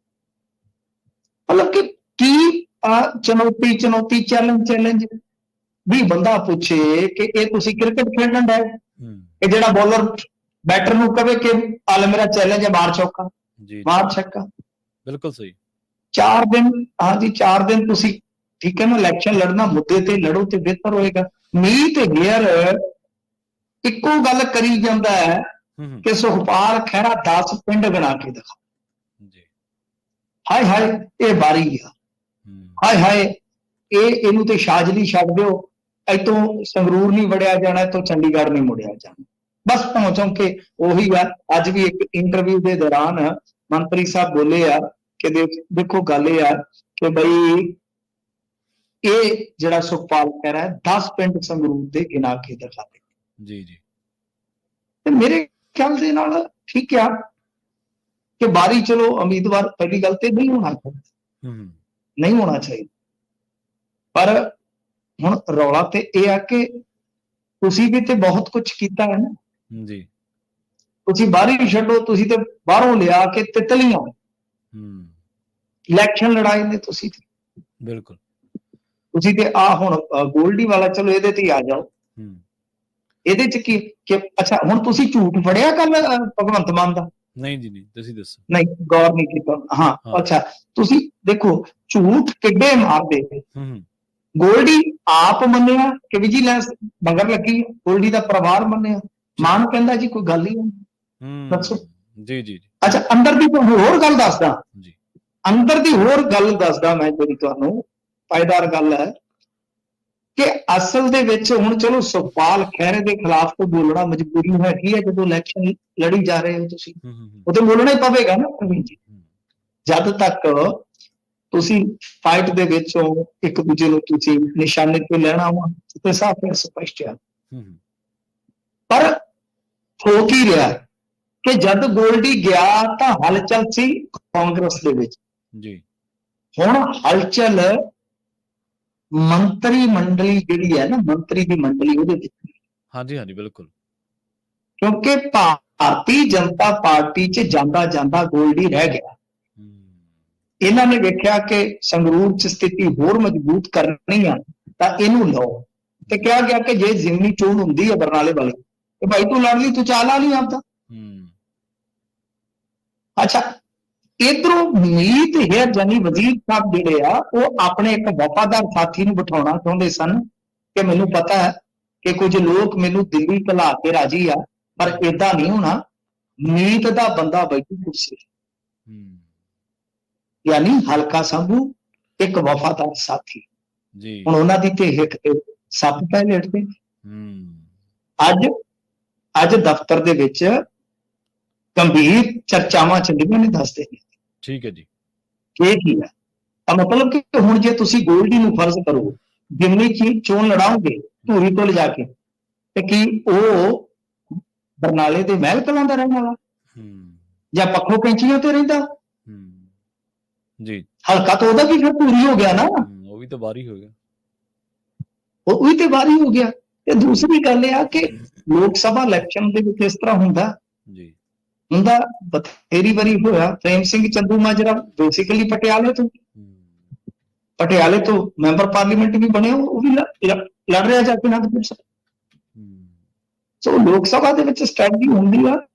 ਮਤਲਬ ਕਿ ਕੀ ਆ ਚੁਣੌਤੀ ਚੁਣੌਤੀ ਚੈਲੰਜ ਚੈਲੰਜ ਵੀ ਬੰਦਾ ਪੁੱਛੇ ਕਿ ਇਹ ਤੁਸੀਂ ਕ੍ਰਿਕਟ ਖੇਡਣ ਦਾ ਹੂੰ ਕਿ ਜਿਹੜਾ ਬੋਲਰ ਬੈਟਰ ਨੂੰ ਕਵੇ ਕਿ ਆਲ ਮੇਰਾ ਚੈਲੰਜ ਹੈ ਮਾਰ ਚੌਕਾ ਜੀ ਮਾਰ ਛੱਕਾ। ਬਿਲਕੁਲ ਸਹੀ। ਚਾਰ ਦਿਨ ਹਾਂਜੀ ਚਾਰ ਦਿਨ ਤੁਸੀਂ ਠੀਕ ਹੈ ਨਾ ਇਲੈਕਸ਼ਨ ਲੜਨਾ ਮੁੱਦੇ ਤੇ ਲੜੋ ਤੇ ਬਿਹਤਰ ਹੋਏਗਾ। ਮੀਂਹ ਤੇ ਗੇਅਰ ਇੱਕੋ ਗੱਲ ਕਰੀ ਜਾਂਦਾ ਹੈ ਕਿ ਸੁਖਪਾਲ ਖਹਿਰਾ 10 ਪਿੰਡ ਬਣਾ ਕੇ ਦਿਖਾ। ਜੀ। ਹਾਏ ਹਾਏ ਇਹ ਬਾਰੀ ਆ। ਹਾਏ ਹਾਏ ਇਹ ਇਹਨੂੰ ਤੇ ਸ਼ਾਜਲੀ ਛੱਡ ਦਿਓ। ਇਤੋਂ ਸੰਗਰੂਰ ਨਹੀਂ ਵੜਿਆ ਜਾਣਾ ਇਤੋਂ ਚੰਡੀਗੜ੍ਹ ਨਹੀਂ ਮੁੜਿਆ ਜਾਣਾ। ਬਸ ਪਹੁੰਚੋਂ ਕਿ ਉਹੀ ਆ। ਅੱਜ ਵੀ ਇੱਕ ਇੰਟਰਵਿਊ ਦੇ ਦੌਰਾਨ ਮੰਤਰੀ ਸਾਹਿਬ ਬੋਲੇ ਆ ਕਿ ਦੇਖ- ਗੱਲ ਇਹ ਆ ਕਿ ਬਈ ਇਹ ਜਿਹੜਾ ਸੁਖਪਾਲ ਕਹਿ ਰਿਹਾ 10 ਪਿੰਡ ਸੰਗਰੂਰ ਦੇ ਗਿਣਾ ਕੇ ਦਿਖਾ ਦੇ ਜੀ ਜੀ। ਤੇ ਮੇਰੇ ਖਿਆਲ ਦੇ ਨਾਲ ਠੀਕ ਆ ਕਿ ਬਾਰੀ ਚਲੋ ਉਮੀਦਵਾਰ ਪਹਿਲੀ ਗੱਲ ਤੇ ਨਹੀਂ ਹੋਣਾ ਚਾਹੀਦਾ। ਹੂੰ। ਨਹੀਂ ਹੋਣਾ ਚਾਹੀਦਾ। ਪਰ ਹੁਣ ਰੌਲਾ ਤੇ ਇਹ ਆ ਕਿ ਤੁਸੀਂ ਵੀ ਤੇ ਬਹੁਤ ਕੁਝ ਕੀਤਾ ਹੈ ਨਾ। ਜੀ। ਤੁਸੀਂ ਬਾਹਰੀ ਛੱਡੋ ਤੁਸੀਂ ਤੇ ਬਾਹਰੋਂ ਲਿਆ ਕੇ ਤਿਤਲੀਆਂ ਹੂੰ। ਇਲੈਕਸ਼ਨ ਲੜਾਈ ਨੇ ਤੁਸੀਂ ਤੇ। ਬਿਲਕੁਲ। ਤੁਸੀਂ ਤੇ ਆ ਹੁਣ ਗੋਲਡੀ ਵਾਲਾ ਚਲੋ ਇਹਦੇ ਤੇ ਆ ਜਾਓ। ਹੂੰ। ਇਹਦੇ ਚ ਕੀ ਕਿ ਅੱਛਾ ਹੁਣ ਤੁਸੀਂ ਝੂਠ ਫੜਿਆ ਕੱਲ ਭਗਵੰਤ ਮਾਨ ਦਾ? ਨਹੀਂ ਜੀ ਨਹੀਂ ਤੁਸੀਂ ਦੱਸੋ। ਨਹੀਂ ਗੌਰ ਨਹੀਂ ਕੀਤਾ। ਹਾਂ। ਅੱਛਾ ਤੁਸੀਂ ਦੇਖੋ ਝੂਠ ਕਿੱਡੇ ਮਾਰਦੇ ਹੂੰ। ਗੋਲਡੀ ਆਪ ਮੰਨਿਆ ਕਿ ਵਿਜੀਲੈਂਸ ਮਗਰ ਲੱਗੀ ਹੈ। ਗੋਲਡੀ ਦਾ ਪਰਿਵਾਰ ਮੰਨਿਆ। ਮਾਨ ਕਹਿੰਦਾ ਜੀ ਕੋਈ ਗੱਲ ਹੀ ਨਹੀਂ ਹੂੰ। ਦੱਸੋ। ਜੀ ਜੀ ਜੀ। ਅੱਛਾ ਅੰਦਰ ਦੀ ਤੁਹਾਨੂੰ ਹੋਰ ਗੱਲ ਦੱਸਦਾ? ਜੀ। ਅੰਦਰ ਦੀ ਹੋਰ ਗੱਲ ਦੱਸਦਾ ਮੈਂ ਜਿਹੜੀ ਤੁਹਾਨੂੰ ਪਾਇਦਾਰ ਗੱਲ ਹੈ ਕਿ ਅਸਲ ਦੇ ਵਿੱਚ ਹੁਣ ਚਲੋ ਸੁਖਪਾਲ ਖਹਿਰੇ ਦੇ ਖਿਲਾਫ ਤੋਂ ਬੋਲਣਾ ਮਜਬੂਰੀ ਹੈਗੀ ਹੈ ਜਦੋਂ ਇਲੈਕਸ਼ਨ ਲੜੀ ਜਾ ਰਹੇ ਹੋ ਤੁਸੀਂ। ਹੂੰ ਹੂੰ ਹੂੰ, ਉਹ ਤੇ ਬੋਲਣਾ ਹੀ ਪਵੇਗਾ ਨਾ ਪ੍ਰਵੀਨ ਜੀ। ਹੂੰ। ਜਦ ਤੱਕ ਤੁਸੀਂ ਫਾਈਟ ਦੇ ਵਿੱਚੋਂ ਇੱਕ ਦੂਜੇ ਨੂੰ ਤੁਸੀਂ ਨਿਸ਼ਾਨੇ ਤੇ ਲੈਣਾ ਵਾ ਤੇ ਸਾਫ਼ ਹੈ ਸਪਸ਼ਟ ਹੂੰ, ਪਰ ਹੋ ਕੀ ਰਿਹਾ ਕਿ ਜਦ ਗੋਲਡੀ ਗਿਆ ਤਾਂ ਹਲਚਲ ਸੀ ਕਾਂਗਰਸ ਦੇ ਵਿੱਚ। ਜੀ। ਹੁਣ ਹਲਚਲ ਮੰਤਰੀ ਮੰਡਲੀ ਜਿਹੜੀ ਹੈ ਨਾ ਮੰਤਰੀ ਦੀ ਮੰਡਲੀ ਉਹਦੇ ਵਿੱਚ। ਹਾਂਜੀ ਹਾਂਜੀ ਬਿਲਕੁਲ। ਕਿਉਂਕਿ ਭਾਰਤੀ ਜਨਤਾ ਪਾਰਟੀ 'ਚ ਜਾਂਦਾ ਜਾਂਦਾ ਗੋਲਡੀ ਰਹਿ ਗਿਆ। ਇਹਨਾਂ ਨੇ ਵੇਖਿਆ ਕਿ ਸੰਗਰੂਰ 'ਚ ਸਥਿਤੀ ਹੋਰ ਮਜ਼ਬੂਤ ਕਰਨੀ ਆ ਤਾਂ ਇਹਨੂੰ ਲਓ। ਤੇ ਕਿਹਾ ਗਿਆ ਕਿ ਜੇ ਜ਼ਿਮਨੀ ਚੋਣ ਹੁੰਦੀ ਹੈ ਬਰਨਾਲੇ ਵਾਲੀ ਤੇ ਭਾਈ ਤੂੰ ਲੜ ਲਈ ਤੂੰ ਚਾਲਾ ਨਹੀਂ ਆਪਦਾ। ਅੱਛਾ ਇਧਰੋਂ ਮੀਤ ਹੈ ਜਾਨੀ ਵਜ਼ੀਰ ਸਾਹਿਬ ਜਿਹੜੇ ਆ ਉਹ ਆਪਣੇ ਇੱਕ ਵਫਾਦਾਰ ਸਾਥੀ ਨੂੰ ਬਿਠਾਉਣਾ ਚਾਹੁੰਦੇ ਸਨ ਕਿ ਮੈਨੂੰ ਪਤਾ ਹੈ ਕਿ ਕੁਝ ਲੋਕ ਮੈਨੂੰ ਦਿੱਲੀ ਘਲਾ ਕੇ ਰਾਜੀ ਆ ਪਰ ਇਦਾਂ ਨਹੀਂ ਹੋਣਾ। ਮੀਤ ਦਾ ਬੰਦਾ ਬੈਠੂ ਕੁਰਸੀ ਯਾਨੀ ਹਲਕਾ ਸੰਭੂ ਇੱਕ ਵਫਾਦਾਰ ਸਾਥੀ। ਜੀ। ਹੁਣ ਉਹਨਾਂ ਦੀ ਤੇ ਹਿੱਕ ਤੇ ਸੱਪ ਪੈ ਲੇਟਦੇ ਹੂੰ। ਅੱਜ ਅੱਜ ਦਫ਼ਤਰ ਦੇ ਵਿੱਚ ਗੰਭੀਰ ਚਰਚਾਵਾਂ ਚੱਲੀਆਂ ਨੇ ਦੱਸਦੇ ਨੇ। ਠੀਕ ਹੈ ਜੀ। ਇਹ ਕੀ ਹੈ? ਤਾਂ ਮਤਲਬ ਕਿ ਹੁਣ ਜੇ ਤੁਸੀਂ ਗੋਲਡੀ ਨੂੰ ਫਰਜ਼ ਕਰੋ ਜਿੰਨੀ ਚੀ ਚੋਣ ਲੜਾਓਗੇ ਧੂਰੀ ਤੋਂ ਲਿਜਾ ਕੇ ਤੇ ਕੀ ਉਹ ਬਰਨਾਲੇ ਦੇ ਮਹਿਲ ਕਲਾਂ ਦਾ ਰਹਿਣ ਵਾਲਾ? ਹੂੰ। ਜਾਂ ਪੱਖੋ ਕੈਂਚੀਆਂ ਤੇ ਰਹਿੰਦਾ? ਜੀ। ਹਲਕਾ ਤਾਂ ਉਹਦਾ ਵੀ ਫਿਰ ਧੂਰੀ ਹੋ ਗਿਆ ਨਾ। ਉਹ ਵੀ ਤਾਂ ਬਾਹਰ ਹੀ ਗਿਆ। ਉਹ ਵੀ ਤੇ ਵਾਰੀ ਹੋ ਗਿਆ। ਤੇ ਦੂਸਰੀ ਗੱਲ ਇਹ ਆ ਕਿ ਲੋਕ ਸਭਾ ਇਲੈਕਸ਼ਨ ਦੇ ਵਿੱਚ ਇਸ ਤਰ੍ਹਾਂ ਹੁੰਦਾ। ਜੀ। ਹੁੰਦਾ ਬਥੇਰੀ ਵਾਰੀ ਹੋਇਆ। ਪ੍ਰੇਮ ਸਿੰਘ ਚੰਦੂ ਮਾਜਰਾ ਬੇਸਿਕਲੀ ਪਟਿਆਲੇ ਤੋਂ। ਪਟਿਆਲੇ ਤੋਂ ਮੈਂਬਰ ਪਾਰਲੀਮੈਂਟ ਵੀ ਬਣੇ ਉਹ ਵੀ ਲੜ ਰਿਹਾ ਜਾ ਕੇ ਅਨੰਦਪੁਰ ਸਾਹਿਬ। ਸੋ ਲੋਕ ਸਭਾ ਦੇ ਵਿੱਚ ਸਟ੍ਰੈਟਜੀ ਹੁੰਦੀ ਆ।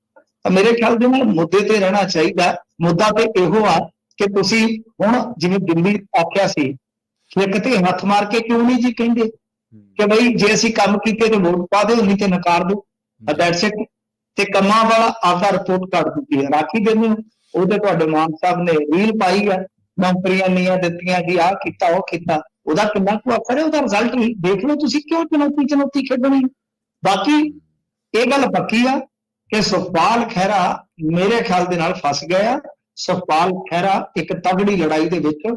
ਮੇਰੇ ਖਿਆਲ ਦੇ ਨਾਲ ਮੁੱਦੇ ਤੇ ਰਹਿਣਾ ਚਾਹੀਦਾ। ਮੁੱਦਾ ਤੇ ਇਹੋ ਆ ਕਿ ਤੁਸੀਂ ਹੁਣ ਜਿਵੇਂ ਦਿੱਲੀ ਆਖਿਆ ਸੀ ਕਿ ਕਿਤੇ ਹੱਥ ਮਾਰ ਕੇ ਕਿਉਂ ਨਹੀਂ ਜੀ ਕਹਿੰਦੇ? ਕਿ ਬਈ ਜੇ ਅਸੀਂ ਕੰਮ ਕੀਤੇ ਤੇ ਵੋਟ ਪਾ ਦਿਓ ਨਹੀਂ ਤੇ ਨਕਾਰ ਦਿਓ। ਦੈਟਸ ਇਟ ਤੇ ਕੰਮਾਂ ਵਾਲਾ ਆਪਦਾ ਰਿਪੋਰਟ ਕਰ ਦਿੱਤੀ ਹੈ। ਰਾਖੀ ਦਿੰਦੇ ਹੋ ਉਹਦੇ ਤੁਹਾਡੇ ਮਾਨ ਸਾਹਿਬ ਨੇ ਰੀਲ ਪਾਈ ਹੈ ਨੌਕਰੀਆਂ ਨੀਆਂ ਦਿੱਤੀਆਂ ਜੀ ਆਹ ਕੀਤਾ ਉਹ ਕੀਤਾ। ਉਹਦਾ ਕਿੰਨਾ ਕੁ ਅਸਰ ਹੈ? ਉਹਦਾ ਰਿਜ਼ਲਟ ਦੇਖ ਲਓ ਤੁਸੀਂ ਕਿਉਂ ਚੁਣੌਤੀ ਚੁਣੌਤੀ ਖੇਡਣੀ? ਬਾਕੀ ਇਹ ਗੱਲ ਪੱਕੀ ਆ ਕਿ ਸੁਖਪਾਲ ਖਹਿਰਾ ਮੇਰੇ ਖਿਆਲ ਦੇ ਨਾਲ ਫਸ ਗਿਆ। ਸੁਖਪਾਲ ਖਹਿਰਾ ਇੱਕ ਤਗੜੀ ਲੜਾਈ ਦੇ ਵਿੱਚ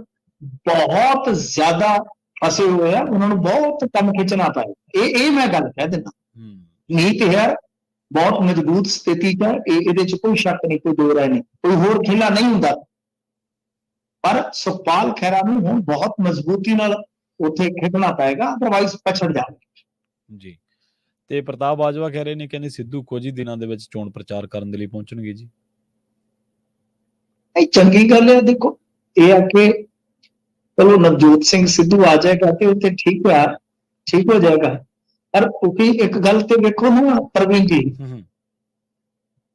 ਬਹੁਤ ਜ਼ਿਆਦਾ ਫਸੇ ਹੋਏ ਆ ਉਹਨਾਂ ਨੂੰ ਬਹੁਤ ਕੰਮ ਖਿੱਚਣਾ ਪਏ ਇਹ ਇਹ ਮੈਂ ਗੱਲ ਕਹਿ ਦਿੰਦਾ। ਨੀਤ ਹੈ ਬਹੁਤ ਮਜ਼ਬੂਤ ਸਥਿਤੀ ਹੈ ਇਹ ਇਹਦੇ 'ਚ ਕੋਈ ਸ਼ੱਕ ਨਹੀਂ ਕੋਈ ਦੋ ਰਾਏ ਨਹੀਂ ਕੋਈ ਹੋਰ ਖੇਲਾ ਨਹੀਂ ਹੁੰਦਾ। ਪਰ ਸੁਖਪਾਲ ਖਹਿਰਾ ਨੂੰ ਹੁਣ ਬਹੁਤ ਮਜ਼ਬੂਤੀ ਨਾਲ ਉੱਥੇ ਖੇਡਣਾ ਪਏਗਾ ਅਦਰਵਾਈਜ਼ ਪਛੜ ਜਾਣਗੇ। ਜੀ। ਤੇ ਪ੍ਰਤਾਪ ਬਾਜਵਾ ਕਹਿ ਰਹੇ ਨੇ ਕਹਿੰਦੇ ਸਿੱਧੂ ਕੁਝ ਹੀ ਦਿਨਾਂ ਦੇ ਵਿੱਚ ਚੋਣ ਪ੍ਰਚਾਰ ਕਰਨ ਦੇ ਲਈ ਪਹੁੰਚਣਗੇ ਜੀ। ਇਹ ਚੰਗੀ ਗੱਲ ਹੈ ਦੇਖੋ ਇਹ ਆ ਕਿ ਚਲੋ ਨਵਜੋਤ ਸਿੰਘ ਸਿੱਧੂ ਆ ਜਾਏਗਾ ਤੇ ਉੱਥੇ ਠੀਕ ਹੋਇਆ ਠੀਕ ਹੋ ਜਾਏਗਾ। ਪਰ ਕਿਉਂਕਿ ਇੱਕ ਗੱਲ ਤੇ ਵੇਖੋ ਨਾ ਪ੍ਰਵੀਨ ਜੀ।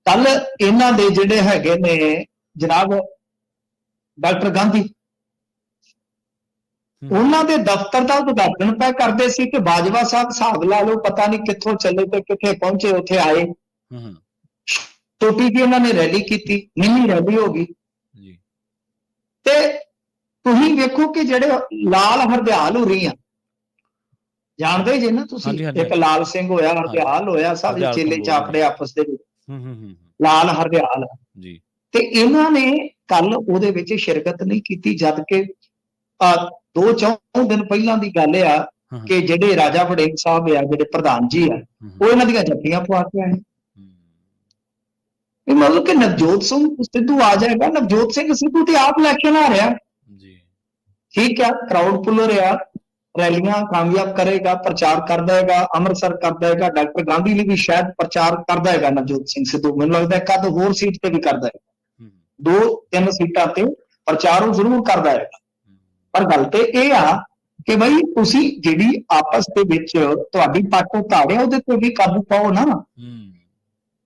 ਕੱਲ ਇਹਨਾਂ ਦੇ ਜਿਹੜੇ ਹੈਗੇ ਨੇ ਜਨਾਬ ਡਾਕਟਰ ਗਾਂਧੀ। ਉਹਨਾਂ ਦੇ ਦਫ਼ਤਰ ਦਾ ਉਦਘਾਟਨ ਪੈ ਕਰਦੇ ਸੀ ਕਿ ਬਾਜਵਾ ਸਾਹਿਬ ਹਿਸਾਬ ਲਾ ਲਓ ਪਤਾ ਨਹੀਂ ਕਿੱਥੋਂ ਚੱਲੇ ਤੇ ਕਿੱਥੇ ਪਹੁੰਚੇ ਉੱਥੇ ਆਏ। ਹੂੰ ਛੋਟੀ ਜਿਹੀ ਉਹਨਾਂ ਨੇ ਰੈਲੀ ਕੀਤੀ ਮਿੰਨੀ ਰੈਲੀ ਹੋ ਗਈ। ਤੇ ਤੁਸੀਂ ਵੇਖੋ ਕਿ ਜਿਹੜੇ ਲਾਲ ਹਰਦਿਆਲ ਹੋ ਰਹੀਆਂ ਜਾਣਦੇ ਜੇ ਨਾ ਤੁਸੀਂ? ਇੱਕ ਲਾਲ ਸਿੰਘ ਹੋਇਆ ਹਰਦਿਆਲ ਹੋਇਆ ਸਭ ਚੇਲੇ ਚਾਪੜੇ ਆਪਸ ਦੇ ਵਿੱਚ। ਹੂੰ ਹੂੰ ਲਾਲ ਹਰਦਿਆਲ। ਜੀ। ਤੇ ਇਹਨਾਂ ਨੇ ਕੱਲ ਉਹਦੇ ਵਿੱਚ ਸ਼ਿਰਕਤ ਨਹੀਂ ਕੀਤੀ ਜਦ ਕਿ ਦੋ ਚੌਂ ਦਿਨ ਪਹਿਲਾਂ ਦੀ ਗੱਲ ਆ ਕਿ ਜਿਹੜੇ ਰਾਜਾ ਵੜਿੰਗ ਸਾਹਿਬ ਆ ਜਿਹੜੇ ਪ੍ਰਧਾਨ ਜੀ ਆ ਉਹ ਇਹਨਾਂ ਦੀਆਂ ਜੱਫੀਆਂ ਪਵਾ ਕੇ ਆਏ। ਇਹ ਮਤਲਬ ਕਿ ਨਵਜੋਤ ਸਿੰਘ ਸਿੱਧੂ ਆ ਜਾਏਗਾ ਨਵਜੋਤ ਸਿੰਘ ਸਿੱਧੂ ਤੇ ਆਪ ਇਲੈਕਸ਼ਨ ਆ ਰਿਹਾ ਜੀ ਠੀਕ ਹੈ ਕਰਾਊਡ ਪੁੱਲਰ ਆ ਰੈਲੀਆਂ ਕਾਮਯਾਬ ਕਰੇਗਾ ਪ੍ਰਚਾਰ ਕਰਦਾ ਹੈਗਾ ਅੰਮ੍ਰਿਤਸਰ ਕਰਦਾ ਹੈਗਾ ਡਾਕਟਰ ਗਾਂਧੀ ਲਈ ਵੀ ਸ਼ਾਇਦ ਪ੍ਰਚਾਰ ਕਰਦਾ ਹੈਗਾ ਨਵਜੋਤ ਸਿੰਘ ਸਿੱਧੂ ਮੈਨੂੰ ਲੱਗਦਾ ਇੱਕ ਅੱਧ ਹੋਰ ਸੀਟ ਤੇ ਵੀ ਕਰਦਾ ਹੈ ਹੂੰ, ਦੋ ਤਿੰਨ ਸੀਟਾਂ ਤੇ ਪ੍ਰਚਾਰ ਉਹ ਜ਼ਰੂਰ ਕਰਦਾ ਹੈਗਾ ਹੂੰ, ਪਰ ਗੱਲ ਤੇ ਇਹ ਆ ਕਿ ਬਈ ਤੁਸੀਂ ਜਿਹੜੀ ਆਪਸ ਦੇ ਵਿੱਚ ਤੁਹਾਡੀ ਪਾਟੋ ਧਾੜਿਆ ਉਹਦੇ ਤੇ ਵੀ ਕਾਬੂ ਪਾਓ ਨਾ ਹੂੰ,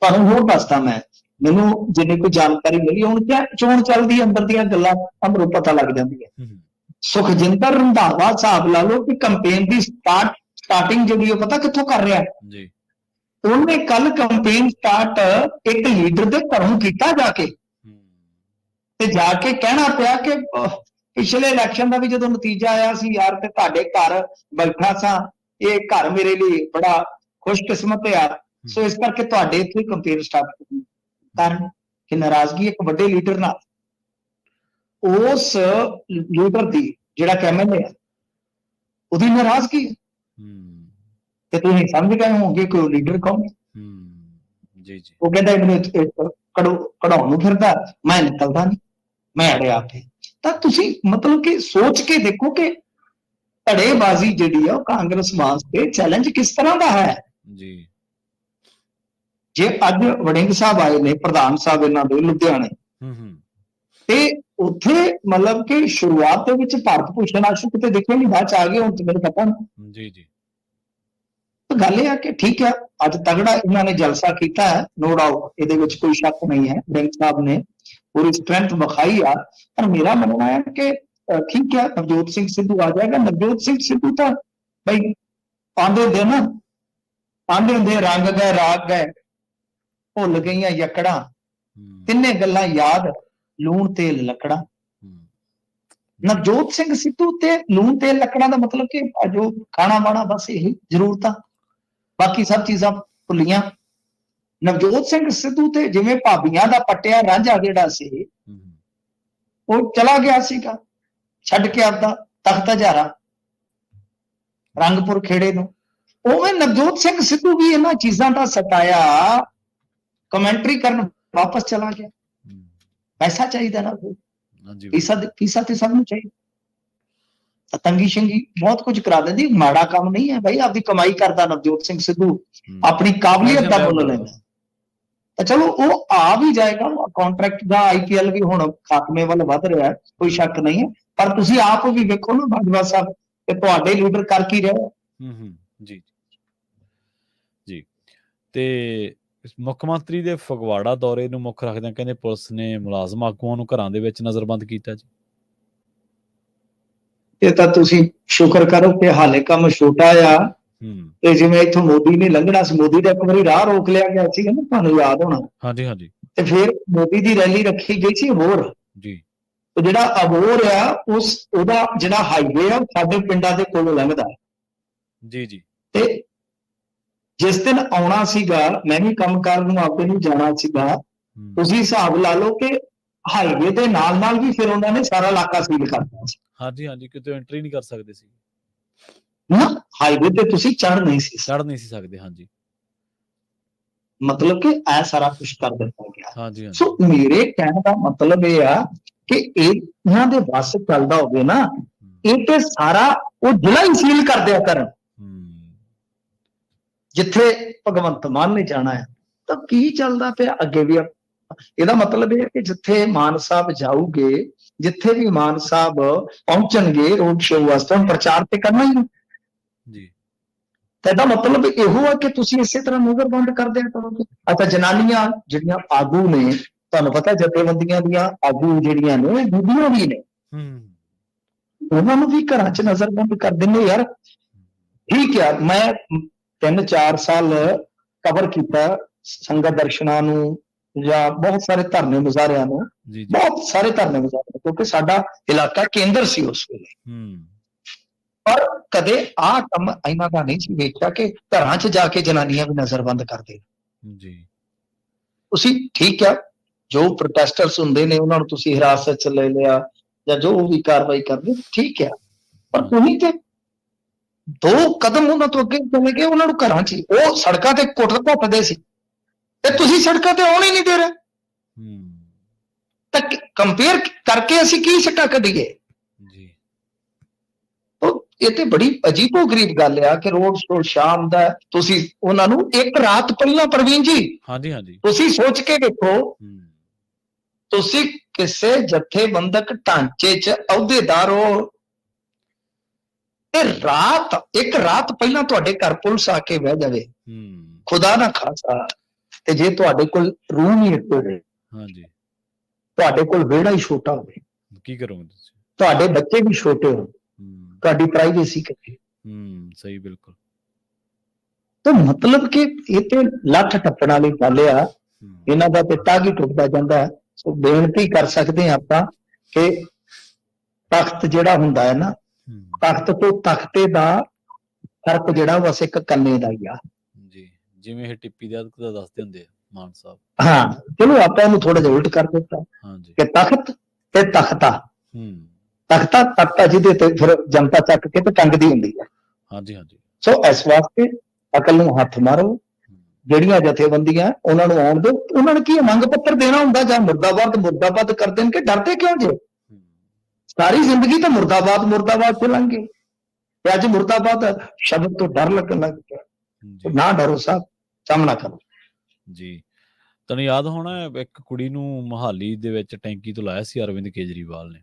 ਤੁਹਾਨੂੰ ਹੋਰ ਦੱਸਦਾ ਮੈਂ ਮੈਨੂੰ ਜਿੰਨੀ ਕੋਈ ਜਾਣਕਾਰੀ ਮਿਲੀ ਹੁਣ ਕਿਆ ਚੋਣ ਚੱਲਦੀ ਹੈ, ਅੰਦਰ ਦੀਆਂ ਗੱਲਾਂ ਅੰਦਰੋਂ ਪਤਾ ਲੱਗ ਜਾਂਦੀਆਂ ਹੂੰ, ਹੂੰ, ਸੁਖਜਿੰਦਰ ਰੰਧਾਵਾ ਸਾਹਿਬ ਲਾ ਲਓ ਕਿ ਕੈਂਪੇਨ ਦੀ ਸਟਾਰਟ ਸਟਾਰਟਿੰਗ ਜਿਹੜੀ ਉਹ ਪਤਾ ਕਿੱਥੋਂ ਕਰ ਰਿਹਾ? ਜੀ। ਉਹਨੇ ਕੱਲ ਕੈਂਪੇਨ ਸਟਾਰਟ ਇੱਕ ਲੀਡਰ ਦੇ ਘਰੋਂ ਕੀਤਾ ਜਾ ਕੇ। ਹੂੰ, ਤੇ ਜਾ ਕੇ ਕਹਿਣਾ ਪਿਆ ਕਿ ਪਿਛਲੇ ਇਲੈਕਸ਼ਨ ਦਾ ਵੀ ਜਦੋਂ ਨਤੀਜਾ ਆਇਆ ਸੀ ਯਾਰ ਤੇ ਤੁਹਾਡੇ ਘਰ ਬੈਠਾ ਸਾਂ। ਇਹ ਘਰ ਮੇਰੇ ਲਈ ਬੜਾ ਖੁਸ਼ਕਿਸਮਤ ਆ। ਸੋ ਇਸ ਕਰਕੇ ਤੁਹਾਡੇ ਇੱਥੇ ਕੈਂਪੇਨ ਸਟਾਰਟ ਕੀਤੀ ਕਾਰਨ ਕਿ ਨਾਰਾਜ਼ਗੀ ਇੱਕ ਵੱਡੇ ਲੀਡਰ ਨਾਲ। ਉਸ ਲੀਡਰ ਦੀ ਜਿਹੜਾ ਕਿ ਐਮਐਲਏ ਆ ਉਹਦੀ ਨਾਰਾਜ਼ਗੀ ਹੂੰ, ਤੇ ਤੁਸੀਂ ਸਮਝ ਗਏ ਹੋਵੋਗੇ ਕਿ ਉਹ ਲੀਡਰ ਕੌਣ ਹੈ। ਹੂੰ, ਜੀ ਜੀ। ਉਹ ਕਹਿੰਦਾ ਮੈਨੂੰ ਕੜੋ ਕਢਾਉਣ ਨੂੰ ਫਿਰਦਾ ਮੈਂ ਨਿਕਲਦਾ ਨਹੀਂ ਮੈਂ ਅੜਿਆ ਤੇ ਤਾਂ ਤੁਸੀਂ ਮਤਲਬ ਕਿ ਸੋਚ ਕੇ ਦੇਖੋ ਕਿ ਧੜੇਬਾਜ਼ੀ ਜਿਹੜੀ ਆ ਉਹ ਕਾਂਗਰਸ ਵਾਸਤੇ ਚੈਲੰਜ ਕਿਸ ਤਰ੍ਹਾਂ ਦਾ ਹੈ। ਜੀ। ਜੇ ਅੱਜ ਵੜਿੰਗ ਸਾਹਿਬ ਆਏ ਨੇ ਪ੍ਰਧਾਨ ਸਾਹਿਬ ਇਹਨਾਂ ਦੇ ਲੁਧਿਆਣੇ। ਤੇ ਉੱਥੇ ਮਤਲਬ ਕਿ ਸ਼ੁਰੂਆਤ ਦੇ ਵਿੱਚ ਭਾਰਤ ਭੂਸ਼ਣ ਆਸ਼ੂ ਤੇ ਦੇਖਿਆ ਨਹੀਂ ਬਾਅਦ ਚ ਆ ਗਏ ਹੁਣ ਤੇ ਮੈਨੂੰ ਪਤਾ ਨਹੀਂ ਜੀ ਜੀ। ਤਾਂ ਗੱਲ ਇਹ ਆ ਕਿ ਠੀਕ ਹੈ ਅੱਜ ਤਗੜਾ ਇਹਨਾਂ ਨੇ ਜਲਸਾ ਕੀਤਾ ਹੈ ਨੋ ਡਾਊਟ ਇਹਦੇ ਵਿੱਚ ਕੋਈ ਸ਼ੱਕ ਨਹੀਂ ਹੈ ਬੈਂਕ ਸਾਹਿਬ ਨੇ ਪੂਰੀ ਸਟਰੈਂਥ ਵਿਖਾਈ ਆ। ਪਰ ਮੇਰਾ ਮੰਨਣਾ ਹੈ ਕਿ ਠੀਕ ਹੈ ਨਵਜੋਤ ਸਿੰਘ ਸਿੱਧੂ ਆ ਜਾਏਗਾ। ਨਵਜੋਤ ਸਿੰਘ ਸਿੱਧੂ ਤਾਂ ਬਈ ਪਾਉਂਦੇ ਹੁੰਦੇ ਨਾ ਪਾਉਂਦੇ ਹੁੰਦੇ ਰੰਗ ਗਏ ਰਾਗ ਗਏ। ਭੁੱਲ ਗਈਆਂ ਯਕੜਾਂ। ਤਿੰਨੇ ਗੱਲਾਂ ਯਾਦ ਲੂਣ ਤੇਲ ਲੱਕੜਾਂ। ਨਵਜੋਤ ਸਿੰਘ ਸਿੱਧੂ ਤੇ ਲੂਣ ਤੇ ਲੱਕੜਾਂ ਦਾ ਮਤਲਬ ਕਿ? ਜੋ ਖਾਣਾ ਬਾਣਾ ਬਸ ਇਹੀ ਜ਼ਰੂਰਤਾਂ। ਬਾਕੀ ਸਭ ਚੀਜ਼ਾਂ ਭੁੱਲੀਆਂ। ਨਵਜੋਤ ਸਿੰਘ ਸਿੱਧੂ ਤੇ ਜਿਵੇਂ ਭਾਬੀਆਂ ਦਾ ਪੱਟਿਆ ਰਾਂਝਾ ਜਿਹੜਾ ਸੀ ਉਹ ਚਲਾ ਗਿਆ ਸੀਗਾ। ਛੱਡ ਕੇ ਆਪਦਾ ਤਖਤ ਹਜ਼ਾਰਾ ਰੰਗਪੁਰ ਖੇੜੇ ਨੂੰ। ਉਵੇਂ ਨਵਜੋਤ ਸਿੰਘ ਸਿੱਧੂ ਵੀ ਇਹਨਾਂ ਚੀਜ਼ਾਂ ਦਾ ਸਤਾਇਆ। ਕਮੈਂਟਰੀ ਕਰਨ ਵਾਪਸ ਚਲਾ ਗਿਆ। ਪੈਸਾ ਚਾਹੀਦਾ ਨਾ ਹਾਂਜੀ ਫੀਸਾ ਦੇ- ਫੀਸਾ ਤੇ ਸਭ ਨੂੰ ਚਾਹੀਦਾ। ਤੰਗੀ ਸ਼ੰਗੀ ਬਹੁਤ ਕੁਝ ਕਰਾ ਦਿੰਦੀ। ਮਾੜਾ ਕੰਮ ਨਹੀਂ ਹੈ ਭਾਈ ਆਪਦੀ ਕਮਾਈ ਕਰਦਾ ਨਵਜੋਤ ਸਿੰਘ ਸਿੱਧੂ। ਆਪਣੀ ਕਾਬਲੀਅਤ ਦਾ ਮੁੱਲ। ਲੈਂਦਾ। ਤਾਂ ਚਲੋ ਉਹ ਆ ਵੀ ਜਾਏਗਾ। ਕੰਟਰੈਕਟ ਦਾ ਆਈਪੀਐਲ ਵੀ ਹੁਣ ਖਾਤਮੇ ਵੱਲ ਵੱਧ ਰਿਹਾ ਹੈ। ਕੋਈ ਸ਼ੱਕ ਨਹੀਂ ਹੈ। ਪਰ ਤੁਸੀਂ ਆਪ ਵੀ ਵੇਖੋ ਨਾ ਬਾਜਵਾ ਸਾਹਿਬ ਕਿ ਤੁਹਾਡੇ ਲੀਡਰ ਕਰ ਕੀ ਰਹੇ ਹੋ ਹੂੰ। ਜੀ। ਜੀ। ਤੇ ਮੁੱਖ ਮੰਤਰੀ ਦੇ ਫਗਵਾੜਾ ਦੌਰੇ ਨੂੰ ਮੁੱਖ ਰੱਖਦਿਆਂ ਕਹਿੰਦੇ ਪੁਲਿਸ ਨੇ ਮੁਲਾਜ਼ਮ ਆਗੂਆਂ ਨੂੰ ਘਰਾਂ ਦੇ ਵਿੱਚ ਨਜ਼ਰਬੰਦ ਕੀਤਾ ਜੀ। ਇਹ ਤਾਂ ਤੁਸੀਂ ਸ਼ੁਕਰ ਕਰੋ ਕਿ ਹਾਲੇ ਕੰਮ ਛੋਟਾ ਆ। ਤੇ ਜਿਵੇਂ ਇੱਥੋਂ ਮੋਦੀ ਨੇ ਲੰਘਣਾ ਸੀ ਮੋਦੀ ਦਾ ਇੱਕ ਵਾਰੀ ਰਾਹ ਰੋਕ ਲਿਆ ਗਿਆ ਸੀ ਨਾ ਤੁਹਾਨੂੰ ਯਾਦ ਹੋਣਾ। ਹਾਂਜੀ ਹਾਂਜੀ। ਤੇ ਫਿਰ ਮੋਦੀ ਦੀ ਰੈਲੀ ਰੱਖੀ ਗਈ ਸੀ ਹੋਰ ਜੀ। ਉਹ ਜਿਹੜਾ ਅਬੋਰ ਆ ਉਸ ਉਹਦਾ ਜਿਹੜਾ ਹਾਈਵੇ ਆ ਸਾਡੇ ਪਿੰਡਾਂ ਦੇ ਕੋਲੋਂ ਲੰਘਦਾ। ਜੀ ਜੀ। ਤੇ ਜਿਸ ਦਿਨ ਆਉਣਾ ਸੀਗਾ ਮੈਂ ਵੀ ਕੰਮ ਕਰਨ ਨੂੰ ਆਪੇ ਨੂੰ ਜਾਣਾ ਸੀਗਾ ਤੁਸੀਂ ਹਿਸਾਬ ਲਾ ਲਓ ਕਿ ਹਾਈਵੇ ਦੇ ਨਾਲ ਨਾਲ ਵੀ ਫਿਰ ਉਹਨਾਂ ਨੇ ਸਾਰਾ ਇਲਾਕਾ ਸੀਲ ਕਰਤਾ ਸੀ। ਹਾਂਜੀ ਹਾਂਜੀ ਕਿਤੇ ਐਂਟਰੀ ਨਹੀਂ ਕਰ ਸਕਦੇ ਸੀ। ਨਾ ਹਾਈਵੇ ਤੇ ਤੁਸੀਂ ਚੜ ਨਹੀਂ ਸੀ। ਚੜ ਨਹੀਂ ਸੀ ਸਕਦੇ ਹਾਂਜੀ। ਮਤਲਬ ਕਿ ਇਹ ਸਾਰਾ ਕੁਝ ਕਰ ਦਿੱਤਾ ਗਿਆ। ਹਾਂਜੀ ਹਾਂਜੀ। ਸੋ ਮੇਰੇ ਕਹਿਣ ਦਾ ਮਤਲਬ ਇਹ ਆ ਕਿ ਇਹ ਇਹਨਾਂ ਦੇ ਵੱਸ ਚੱਲਦਾ ਹੋਵੇ ਨਾ ਇਹ ਤੇ ਸਾਰਾ ਉਹ ਜ਼ਿਲ੍ਹਾ ਹੀ ਸੀਲ ਕਰ ਦਿਆ ਕਰਨ। ਜਿੱਥੇ ਭਗਵੰਤ ਮਾਨ ਨੇ ਜਾਣਾ ਹੈ ਤਾਂ ਕੀ ਚੱਲਦਾ ਪਿਆ ਅੱਗੇ ਵੀ? ਆ- ਇਹਦਾ ਮਤਲਬ ਇਹ ਹੈ ਕਿ ਜਿੱਥੇ ਮਾਨ ਸਾਹਿਬ ਜਾਊਗੇ ਜਿੱਥੇ ਵੀ ਮਾਨ ਸਾਹਿਬ ਪਹੁੰਚਣਗੇ ਰੋਡ ਸ਼ੋਅ ਵਾਸਤੇ ਪ੍ਰਚਾਰ ਤੇ ਕਰਨਾ ਹੀ ਹੈ। ਜੀ। ਤਾਂ ਇਹਦਾ ਮਤਲਬ ਇਹੋ ਹੈ ਕਿ ਤੁਸੀਂ ਇਸੇ ਤਰ੍ਹਾਂ ਨਜ਼ਰਬੰਦ ਕਰ ਦਿਆ ਕਰੋਗੇ। ਅੱਛਾ ਜਨਾਨੀਆਂ ਜਿਹੜੀਆਂ ਆਗੂ ਨੇ ਤੁਹਾਨੂੰ ਪਤਾ ਜਥੇਬੰਦੀਆਂ ਦੀਆਂ ਆਗੂ ਜਿਹੜੀਆਂ ਨੇ ਉਹ ਬੀਬੀਆਂ ਵੀ ਨੇ। ਹੂੰ। ਉਹਨਾਂ ਨੂੰ ਵੀ ਘਰਾਂ 'ਚ ਨਜ਼ਰਬੰਦ ਕਰ ਦਿੰਦੇ ਯਾਰ। ਠੀਕ ਆ ਮੈਂ 3-4 ਸਾਲ ਕਵਰ ਕੀਤਾ ਸੰਗਤ ਦਰਸ਼ਨਾਂ ਨੂੰ ਜਾਂ ਬਹੁਤ ਸਾਰੇ ਧਰਨੇ ਮੁਜ਼ਾਹਰਿਆਂ ਨੂੰ। ਜੀ ਜੀ। ਬਹੁਤ ਸਾਰੇ ਧਰਨੇ ਮੁਜ਼ਾਹਰੇ ਕਿਉਂਕਿ ਸਾਡਾ ਇਲਾਕਾ ਕੇਂਦਰ ਸੀ ਉਸ ਵੇਲੇ। ਹੂੰ। ਪਰ ਕਦੇ ਆਹ ਕੰਮ ਇਹਨਾਂ ਦਾ ਨਹੀਂ ਸੀ ਵੇਖਿਆ ਕਿ ਘਰਾਂ 'ਚ ਜਾ ਕੇ ਜਨਾਨੀਆਂ ਵੀ ਨਜ਼ਰਬੰਦ ਕਰਦੇ ਜੀ। ਤੁਸੀਂ ਠੀਕ ਆ ਜੋ ਪ੍ਰੋਟੈਸਟਰਸ ਹੁੰਦੇ ਨੇ ਉਹਨਾਂ ਨੂੰ ਤੁਸੀਂ ਹਿਰਾਸਤ 'ਚ ਲੈ ਲਿਆ ਜਾਂ ਜੋ ਵੀ ਕਾਰਵਾਈ ਕਰਦੇ ਠੀਕ ਆ। ਪਰ ਤੁਸੀਂ ਤੇ ਦੋ ਕਦਮ ਉਹਨਾਂ ਤੋਂ ਅੱਗੇ ਚਲੇ ਗਏ ਉਹਨਾਂ ਨੂੰ ਘਰਾਂ 'ਚ ਉਹ ਸੜਕਾਂ ਤੇ ਕੁੱਟ ਘੁੱਟਦੇ ਸੀ। ਤੇ ਤੁਸੀਂ ਸੜਕਾਂ ਤੇ ਆਉਣ ਹੀ ਨਹੀਂ ਦੇ ਰਹੇ। ਹੂੰ ਤਾਂ ਕੰਪੇਅਰ ਕਰਕੇ ਅਸੀਂ ਕੀ ਸਿੱਟਾ ਕੱਢੀਏ? ਜੀ। ਉਹ ਇਹ ਤੇ ਬੜੀ ਅਜੀਬੋ ਗਰੀਬ ਗੱਲ ਆ ਕਿ ਰੋਡ ਸ਼ੋਅ ਸ਼ਾਮ ਦਾ ਤੁਸੀਂ ਉਹਨਾਂ ਨੂੰ ਇੱਕ ਰਾਤ ਪਹਿਲਾਂ ਪ੍ਰਵੀਨ ਜੀ ਹਾਂਜੀ ਹਾਂਜੀ। ਤੁਸੀਂ ਸੋਚ ਕੇ ਦੇਖੋ ਤੁਸੀਂ ਕਿਸੇ ਜਥੇਬੰਦਕ ਢਾਂਚੇ 'ਚ ਅਹੁਦੇਦਾਰ ਹੋ ਤੇ ਰਾਤ ਇੱਕ ਰਾਤ ਪਹਿਲਾਂ ਤੁਹਾਡੇ ਘਰ ਪੁਲਿਸ ਆ ਕੇ ਬਹਿ ਜਾਵੇ। ਹੂੰ। ਖੁਦਾ ਨਾ ਖਾਸਾ ਤੇ ਜੇ ਤੁਹਾਡੇ ਕੋਲ ਰੂਮ ਹੀ ਇੱਕ ਹੋਵੇ ਹਾਂਜੀ। ਤੁਹਾਡੇ ਕੋਲ ਵਿਹੜਾ ਹੀ ਛੋਟਾ ਹੋਵੇ। ਕੀ ਕਰੋਗੇ ਤੁਸੀਂ? ਤੁਹਾਡੇ ਬੱਚੇ ਵੀ ਛੋਟੇ ਹੋਣ। ਹੂੰ। ਤੁਹਾਡੀ ਪ੍ਰਾਈਵੇਸੀ ਕਿੱਥੇ ਹੂੰ ਸਹੀ ਬਿਲਕੁਲ। ਤਾਂ ਮਤਲਬ ਕਿ ਇਹ ਤੇ ਲੱਠ ਟੱਪਣ ਵਾਲੀ ਗੱਲ ਆ। ਹੂੰ। ਇਹਨਾਂ ਦਾ ਤੇ ਟਾਗ ਹੀ ਟੁੱਟਦਾ ਜਾਂਦਾ। ਹੈ ਸੋ ਬੇਨਤੀ ਕਰ ਸਕਦੇ ਹਾਂ ਆਪਾਂ ਕਿ ਤਖਤ ਜਿਹੜਾ ਹੁੰਦਾ ਹੈ ਨਾ ਤਖਤ ਤੋਂ ਤਖਤੇ ਦਾ ਫ਼ਰਕ ਜਿਹੜਾ ਬਸ ਇੱਕ ਕੰਨੇ ਦਾ ਹੀ ਆ। ਜੀ ਜਿਵੇਂ ਇਹ ਟਿੱਪੀ ਦੇ ਅਦਕ ਦਾ ਦੱਸਦੇ ਹੁੰਦੇ ਆ ਮਾਨ ਸਾਹਿਬ। ਹਾਂ ਚਲੋ ਆਪਾਂ ਇਹਨੂੰ ਥੋੜਾ ਜਿਹਾ ਉਲਟ ਕਰ ਦਿੱਤਾ। ਹਾਂਜੀ ਕਿ ਤਖਤ ਤੇ ਤਖਤਾ। ਹੂੰ। ਤਖਤਾ ਤਖਤਾ ਜਿਹਦੇ ਤੇ ਫਿਰ ਜਨਤਾ ਚੱਕ ਕੇ ਤੇ ਟੰਗਦੀ ਹੁੰਦੀ ਹੈ ਹਾਂਜੀ ਹਾਂਜੀ ਸੋ ਇਸ ਵਾਸਤੇ ਅਕਲ ਨੂੰ ਹੱਥ ਮਾਰੋ। ਜਿਹੜੀਆਂ ਜਥੇਬੰਦੀਆਂ ਉਹਨਾਂ ਨੂੰ ਆਉਣ ਦਿਓ। ਉਹਨਾਂ ਨੂੰ ਕੀ ਮੰਗ ਪੱਤਰ ਦੇਣਾ ਹੁੰਦਾ ਜਾਂ ਮੁਰਦਾਬਾਦ ਮੁਰਦਾਬਾਦ ਕਰ ਦੇਣ ਕਿ ਡਰਦੇ ਕਿਉਂ ਜੇ? ਸਾਰੀ ਜ਼ਿੰਦਗੀ ਤਾਂ ਮੁਰਦਾਬਾਦ ਮੁਰਦਾਬਾਦ ਗਈ ਤੇ ਅੱਜ ਮੁਰਦਾਬਾਦ ਸ਼ਬਦ ਤੋਂ ਡਰ ਲੱਗਣ ਲੱਗ ਪਿਆ। ਨਾ ਡਰੋ ਸਾਹਿਬ ਸਾਹਮਣਾ ਕਰੋ। ਜੀ। ਤੈਨੂੰ ਯਾਦ ਹੋਣਾ ਇੱਕ ਕੁੜੀ ਨੂੰ ਮਹਾਲੀ ਦੇ ਵਿੱਚ ਟੈਂਕੀ ਤੋਂ ਲਾਇਆ ਸੀ ਅਰਵਿੰਦ ਕੇਜਰੀਵਾਲ ਨੇ।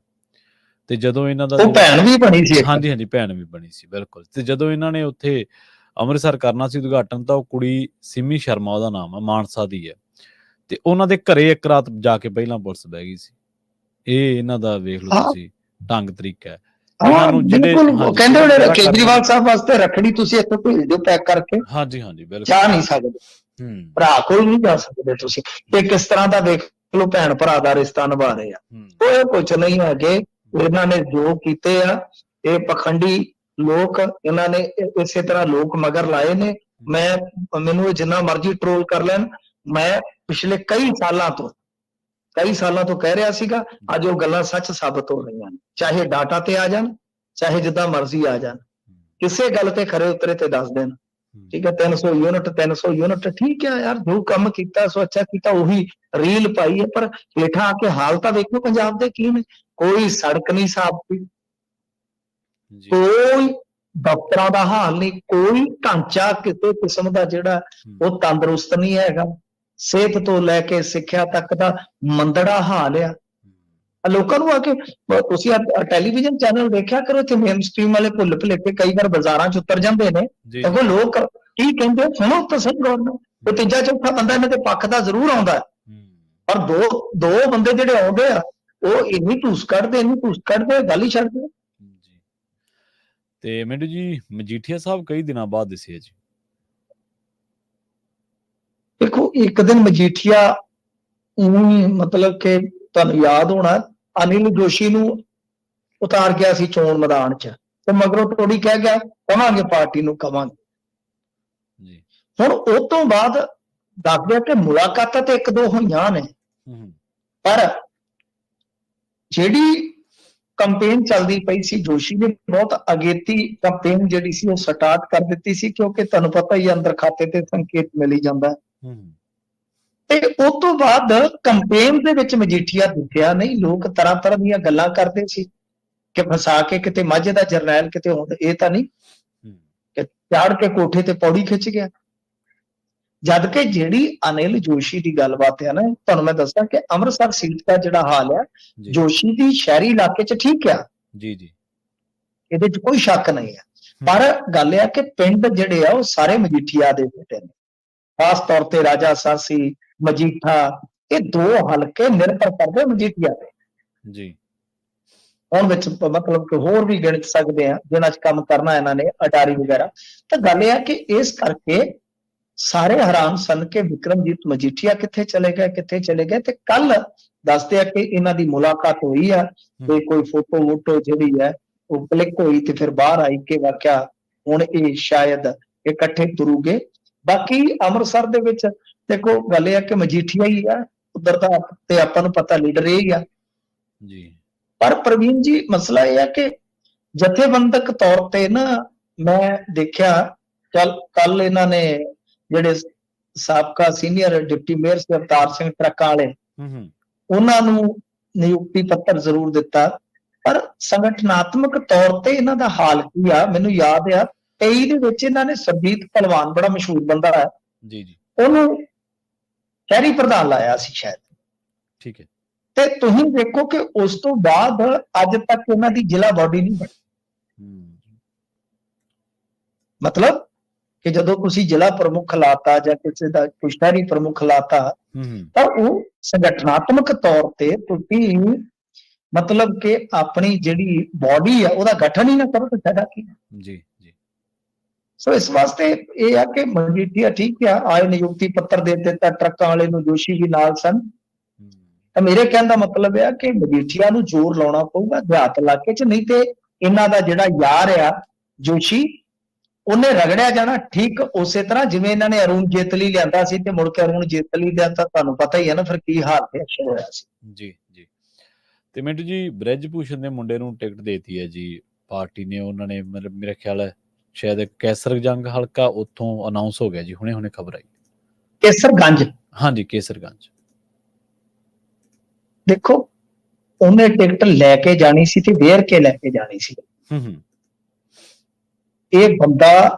ਤੇ ਜਦੋਂ ਇਹਨਾਂ ਦਾ ਉਹ ਭੈਣ ਵੀ ਬਣੀ ਸੀ। ਹਾਂਜੀ ਹਾਂਜੀ ਭੈਣ ਵੀ ਬਣੀ ਸੀ ਬਿਲਕੁਲ। ਤੇ ਜਦੋਂ ਇਹਨਾਂ ਨੇ ਉੱਥੇ ਅੰਮ੍ਰਿਤਸਰ ਕਰਨਾ ਸੀ ਉਦਘਾਟਨ ਤਾਂ ਉਹ ਕੁੜੀ ਸਿੰਮੀ ਸ਼ਰਮਾ ਉਹਦਾ ਨਾਮ ਹੈ ਮਾਨਸਾ ਦੀ ਹੈ ਤੇ ਉਹਨਾਂ ਦੇ ਘਰੇ ਇੱਕ ਰਾਤ ਜਾ ਕੇ ਪਹਿਲਾਂ ਪੁਲਿਸ ਬਹਿ ਗਈ ਸੀ। ਇਹ ਇਹਨਾਂ ਦਾ ਵੇਖ ਲਓ। ਤੁਸੀਂ। ਢੰਗ ਤਰੀਕਾ ਹੈ। ਹਾਂ ਨੂੰ ਜਿਹੜੇ- ਬਿਲਕੁਲ। ਕਹਿੰਦੇ ਜਿਹੜਾ ਕੇਜਰੀਵਾਲ ਸਾਹਿਬ ਵਾਸਤੇ ਰੱਖੜੀ ਤੁਸੀਂ ਇੱਥੇ ਭੇਜ ਦਿਓ ਪੈਕ ਕਰਕੇ। ਹਾਂਜੀ ਹਾਂਜੀ ਬਿਲਕੁਲ। ਜਾ ਨਹੀਂ ਸਕਦੇ। ਹੂੰ। ਭਰਾ ਕੋਲ ਨਹੀਂ ਜਾ ਸਕਦੇ ਤੁਸੀਂ। ਤੇ ਕਿਸ ਤਰ੍ਹਾਂ ਦਾ ਵੇਖ ਲਓ ਭੈਣ ਭਰਾ ਦਾ ਰਿਸ਼ਤਾ ਨਿਭਾ ਰਹੇ ਆ। ਇਹ ਕੁਝ ਨਹੀਂ ਹੈਗੇ ਇਹਨਾਂ ਨੇ ਜੋ ਕੀਤੇ ਆ ਇਹ ਪਖੰਡੀ ਲੋਕ ਇਹਨਾਂ ਨੇ ਇਸੇ ਤਰ੍ਹਾਂ ਲੋਕ ਮਗਰ ਲਾਏ ਨੇ। ਮੈਂ ਮੈਨੂੰ ਇਹ ਜਿੰਨਾ ਮਰਜ਼ੀ ਟ੍ਰੋਲ ਕਰ ਲੈਣ। ਮੈਂ ਪਿਛਲੇ ਕਈ ਸਾਲਾਂ ਤੋਂ ਕਈ ਸਾਲਾਂ ਤੋਂ ਕਹਿ ਰਿਹਾ ਸੀਗਾ ਅੱਜ ਉਹ ਗੱਲਾਂ ਸੱਚ ਸਾਬਤ ਹੋ ਰਹੀਆਂ ਨੇ। ਚਾਹੇ ਡਾਟਾ ਤੇ ਆ ਜਾਣ ਚਾਹੇ ਜਿੱਦਾਂ ਮਰਜ਼ੀ ਆ ਜਾਣ। ਕਿਸੇ ਗੱਲ ਤੇ ਖਰੇ ਉਤਰੇ ਤੇ ਦੱਸ ਦੇਣ। ਠੀਕ ਹੈ 300 ਯੂਨਿਟ 300 ਯੂਨਿਟ ਠੀਕ ਹੈ ਯਾਰ ਜੋ ਕੰਮ ਕੀਤਾ ਸੋ ਅੱਛਾ ਕੀਤਾ ਉਹੀ ਰੀਲ ਪਾਈ ਹੈ ਪਰ ਹੇਠਾਂ ਆ ਕੇ ਹਾਲ ਤਾਂ ਵੇਖੋ ਪੰਜਾਬ ਦੇ ਕੀ ਨੇ। ਕੋਈ ਸੜਕ ਨਹੀਂ ਸਾਫ਼ ਜੀ। ਕੋਈ ਦਫ਼ਤਰਾਂ ਦਾ ਹਾਲ ਨਹੀਂ। ਕੋਈ ਢਾਂਚਾ ਕਿਸੇ ਕਿਸਮ ਦਾ ਜਿਹੜਾ ਉਹ ਤੰਦਰੁਸਤ ਨਹੀਂ ਹੈਗਾ। ਸਿਹਤ ਤੋਂ ਲੈ ਕੇ ਸਿੱਖਿਆ ਤੱਕ ਦਾ ਮੰਦੜਾ ਹਾਲ ਆ। ਲੋਕਾਂ ਨੂੰ ਆ ਕੇ ਤੁਸੀਂ ਆ ਟੈਲੀਵਿਜ਼ਨ ਚੈਨਲ ਦੇਖਿਆ ਕਰੋ ਇੱਥੇ ਮੇਨ ਸਟ੍ਰੀਮ ਵਾਲੇ ਭੁੱਲ ਭੁਲੇਖੇ ਕਈ ਵਾਰ ਬਾਜ਼ਾਰਾਂ 'ਚ ਉਤਰ ਜਾਂਦੇ ਨੇ। ਦੇਖੋ ਲੋਕ ਕੀ ਕਹਿੰਦੇ ਸੁਣੋ ਤਾਂ ਸਹੀ ਗੌਰਮੈਂਟ ਉਹ ਤੀਜਾ ਚੌਥਾ ਬੰਦਾ ਇਹਨਾਂ ਦੇ ਪੱਖ ਦਾ ਜ਼ਰੂਰ ਆਉਂਦਾ। ਪਰ ਦੋ ਦੋ ਬੰਦੇ ਜਿਹੜੇ ਆਉਂਦੇ ਆ ਉਹ ਇੰਨੀ ਧੂਸ ਕੱਢਦੇ ਇੰਨੀ ਧੂਸ ਕੱਢਦੇ ਗੱਲ ਹੀ ਛੱਡਦੇ ਤੇ ਮਿੰਟੂ ਜੀ ਮਜੀਠੀਆ ਸਾਹਿਬ ਕਈ ਦਿਨਾਂ ਬਾਅਦ ਦਿਸੇ ਜੀ ਦੇਖੋ ਇੱਕ ਦਿਨ ਮਜੀਠੀਆ ਊਂ ਮਤਲਬ ਕਿ ਤੁਹਾਨੂੰ ਯਾਦ ਹੋਣਾ ਅਨਿਲ ਜੋਸ਼ੀ ਨੂੰ ਉਤਾਰ ਗਿਆ ਸੀ ਚੋਣ ਮੈਦਾਨ 'ਚ ਤੇ ਮਗਰੋਂ ਟੋੜੀ ਕਹਿ ਗਿਆ ਕਵਾਂਗੇ ਪਾਰਟੀ ਨੂੰ ਕਵਾਂਗੇ। ਜੀ। ਹੁਣ ਉਹ ਤੋਂ ਬਾਅਦ ਦੱਸ ਗਿਆ ਕਿ ਮੁਲਾਕਾਤਾਂ ਤੇ ਇੱਕ ਦੋ ਹੋਈਆਂ ਨੇ। ਪਰ ਜਿਹੜੀ ਕੰਪੇਨ ਚੱਲਦੀ ਪਈ ਸੀ ਜੋਸ਼ੀ ਨੇ ਬਹੁਤ ਅਗੇਤੀ ਕੰਪੇਨ ਜਿਹੜੀ ਸੀ ਉਹ ਸਟਾਰਟ ਕਰ ਦਿੱਤੀ ਸੀ ਕਿਉਂਕਿ ਤੁਹਾਨੂੰ ਪਤਾ ਹੀ ਅੰਦਰ ਖਾਤੇ ਤੇ ਸੰਕੇਤ ਮਿਲ ਹੀ ਜਾਂਦਾ। ਤੇ ਉਸ ਤੋਂ ਬਾਅਦ ਕੰਪੇਨ ਦੇ ਵਿੱਚ ਮਜੀਠੀਆ ਦਿਖਿਆ ਨਹੀਂ ਲੋਕ ਤਰ੍ਹਾਂ ਤਰ੍ਹਾਂ ਦੀਆਂ ਗੱਲਾਂ ਕਰਦੇ ਸੀ ਕਿ ਫਸਾ ਕੇ ਕਿਤੇ ਮਾਝੇ ਦਾ ਜਰਨੈਲ ਕਿਤੇ ਹੁੰਦਾ ਇਹ ਤਾਂ ਨਹੀਂ। ਕਿ ਚਾੜ ਕੇ ਕੋਠੇ ਤੇ ਪੌੜੀ ਖਿੱਚ ਗਿਆ। ਜਦ ਕਿ ਜਿਹੜੀ ਅਨਿਲ ਜੋਸ਼ੀ ਦੀ ਗੱਲਬਾਤ ਹੈ ਨਾ ਤੁਹਾਨੂੰ ਮੈਂ ਦੱਸਾਂ ਕਿ ਅੰਮ੍ਰਿਤਸਰ ਸੀਟ ਦਾ ਜਿਹੜਾ ਹਾਲ ਹੈ ਜੋਸ਼ੀ ਦੀ ਸ਼ਹਿਰੀ ਇਲਾਕੇ 'ਚ ਠੀਕ ਆ। ਜੀ ਜੀ। ਇਹਦੇ 'ਚ ਕੋਈ ਸ਼ੱਕ ਨਹੀਂ ਹੈ। ਪਰ ਗੱਲ ਇਹ ਆ ਕਿ ਪਿੰਡ ਜਿਹੜੇ ਆ ਉਹ ਸਾਰੇ ਮਜੀਠੀਆ ਦੇ ਬੇਟੇ ਨੇ। ਖਾਸ ਤੌਰ ਤੇ ਰਾਜਾ ਸਾਸੀ ਮਜੀਠਾ ਇਹ ਦੋ ਹਲਕੇ ਨਿਰਭਰ ਕਰਦੇ ਮਜੀਠੀਆ ਤੇ। ਜੀ। ਹੁਣ ਵਿੱਚ ਮਤਲਬ ਕਿ ਹੋਰ ਵੀ ਗਿਣ ਸਕਦੇ ਆ ਜਿਨ੍ਹਾਂ 'ਚ ਕੰਮ ਕਰਨਾ ਇਹਨਾਂ ਨੇ ਅਟਾਰੀ ਵਗੈਰਾ। ਤਾਂ ਗੱਲ ਇਹ ਆ ਕਿ ਇਸ ਕਰਕੇ ਸਾਰੇ ਹੈਰਾਨ ਸਨ ਕਿ ਵਿਕਰਮਜੀਤ ਮਜੀਠੀਆ ਕਿੱਥੇ ਚਲੇ ਗਏ ਕਿੱਥੇ ਚਲੇ ਗਏ। ਤੇ ਕੱਲ ਦੱਸਦੇ ਆ ਕਿ ਇਹਨਾਂ ਦੀ ਮੁਲਾਕਾਤ ਹੋਈ ਆ ਤੇ ਕੋਈ ਫੋਟੋ ਵੋਟੋ ਜਿਹੜੀ ਹੈ ਉਹ ਕਲਿੱਕ ਹੋਈ ਤੇ ਫਿਰ ਬਾਹਰ ਆਈ ਕਿ ਵਾਕਿਆ ਹੁਣ ਇਹ ਸ਼ਾਇਦ ਇਕੱਠੇ ਤੁਰੂਗੇ। ਬਾਕੀ ਅੰਮ੍ਰਿਤਸਰ ਦੇ ਵਿੱਚ ਦੇਖੋ ਗੱਲ ਇਹ ਆ ਕਿ ਮਜੀਠੀਆ ਹੀ ਆ ਉਧਰ ਦਾ ਤੇ ਆਪਾਂ ਨੂੰ ਪਤਾ ਲੀਡਰ ਇਹ ਹੀ ਆ। ਜੀ। ਪਰ ਪ੍ਰਵੀਨ ਜੀ ਮਸਲਾ ਇਹ ਹੈ ਕਿ ਜਥੇਬੰਦਕ ਤੌਰ ਤੇ ਨਾ ਮੈਂ ਦੇਖਿਆ ਕੱਲ ਕੱਲ ਇਹਨਾਂ ਨੇ ਜਿਹੜੇ ਸਾਬਕਾ ਸੀਨੀਅਰ ਡਿਪਟੀ ਮੇਅਰ ਸੀ ਅਵਤਾਰ ਸਿੰਘ ਟਰੱਕਾਂ ਵਾਲੇ ਹੂੰ ਹੂੰ। ਉਹਨਾਂ ਨੂੰ ਨਿਯੁਕਤੀ ਪੱਤਰ ਜ਼ਰੂਰ ਦਿੱਤਾ। ਪਰ ਸੰਗਠਨਾਤਮਕ ਤੌਰ ਤੇ ਇਹਨਾਂ ਦਾ ਹਾਲ ਕੀ ਆ ਮੈਨੂੰ ਯਾਦ ਆ 23 ਦੇ ਵਿੱਚ ਇਹਨਾਂ ਨੇ ਸਰਬੀਤ ਪਹਿਲਵਾਨ ਬੜਾ ਮਸ਼ਹੂਰ ਬੰਦਾ ਹੈ। ਜੀ ਜੀ। ਉਹਨੂੰ ਸ਼ਹਿਰੀ ਪ੍ਰਧਾਨ ਲਾਇਆ ਸੀ ਸ਼ਾਇਦ। ਠੀਕ ਹੈ। ਤੇ ਤੁਸੀਂ ਦੇਖੋ ਕਿ ਉਸ ਤੋਂ ਬਾਅਦ ਅੱਜ ਤੱਕ ਇਹਨਾਂ ਦੀ ਜ਼ਿਲ੍ਹਾ ਬਾਡੀ ਨਹੀਂ ਬਣੀ। ਮਤਲਬ ਕਿ ਜਦੋਂ ਤੁਸੀਂ ਜ਼ਿਲ੍ਹਾ ਪ੍ਰਮੁੱਖ ਲਾਤਾ ਜਾਂ ਕਿਸੇ ਦਾ ਕੋਈ ਸ਼ਹਿਰੀ ਪ੍ਰਮੁੱਖ ਲਾਤਾ ਤਾਂ ਉਹ ਸੰਗਠਨਾਤਮਕ ਤੌਰ ਤੇ ਤੁਸੀਂ ਮਤਲਬ ਕਿ ਆਪਣੀ ਜਿਹੜੀ ਬਾਡੀ ਆ ਉਹਦਾ ਗਠਨ ਹੀ ਨਾ ਕਰੋ ਤਾਂ ਫਾਇਦਾ ਕੀ ਜੀ। ਸੋ ਇਸ ਵਾਸਤੇ ਇਹ ਆ ਕਿ ਮਜੀਠੀਆ ਠੀਕ ਆ, ਆਏ ਨਿਯੁਕਤੀ ਪੱਤਰ ਦੇ ਦਿੱਤਾ ਟਰੱਕਾਂ ਵਾਲੇ ਨੂੰ ਜੋਸ਼ੀ ਵੀ ਨਾਲ ਸਨ। ਤਾਂ ਮੇਰੇ ਕਹਿਣ ਦਾ ਮਤਲਬ ਇਹ ਆ ਕਿ ਮਜੀਠੀਆ ਨੂੰ ਜ਼ੋਰ ਲਾਉਣਾ ਪਊਗਾ, ਦਿਹਾਤ ਇਲਾਕੇ 'ਚ, ਨਹੀਂ ਤੇ ਇਹਨਾਂ ਦਾ ਜਿਹੜਾ ਯਾਰ ਆ, ਜੋਸ਼ੀ, ਉਹਨੇ ਰਗੜਿਆ ਜਾਣਾ ਠੀਕ ਉਸੇ ਤਰ੍ਹਾਂ ਜਿਵੇਂ ਇਹਨਾਂ ਨੇ ਅਰੁਣ ਜੇਤਲੀ ਲਿਆਂਦਾ ਸੀ ਤੇ ਮੁੜ ਕੇ ਅਰੁਣ ਜੇਤਲੀ ਦਾ ਤਾਂ ਤੁਹਾਨੂੰ ਪਤਾ ਹੀ ਹੈ ਨਾ ਫਿਰ ਕੀ ਹਾਲ ਤੇ ਅਕਸ਼ਰ ਹੋਇਆ ਸੀ। ਜੀ ਜੀ। ਤੇ ਮਿੰਟੂ ਜੀ, ਬ੍ਰਿਜ ਭੂਸ਼ਣ ਦੇ ਮੁੰਡੇ ਨੂੰ ਟਿਕਟ ਦੇਤੀ ਹੈ ਜੀ, ਪਾਰਟੀ ਨੇ, ਉਹਨਾਂ ਨੇ ਮਤਲਬ ਮੇਰੇ ਖਿਆਲ ਹੈ ਸ਼ਾਇਦ ਕੈਸਰ ਜੰਗ ਹਲਕਾ ਉੱਥੋਂ ਅਨਾਉਂਸ ਹੋ ਗਿਆ ਜੀ ਹੁਣੇ ਹੁਣੇ ਖਬਰ ਆਈ। ਕੇਸਰਗੰਜ? ਹਾਂਜੀ ਕੇਸਰਗੰਜ। ਦੇਖੋ ਉਹਨੇ ਟਿਕਟ ਲੈ ਕੇ ਜਾਣੀ ਸੀ ਤੇ ਵੇਰ ਕੇ ਲੈ ਕੇ ਜਾਣੀ ਸੀ। ਹੂੰ ਹੂੰ। ਇਹ ਬੰਦਾ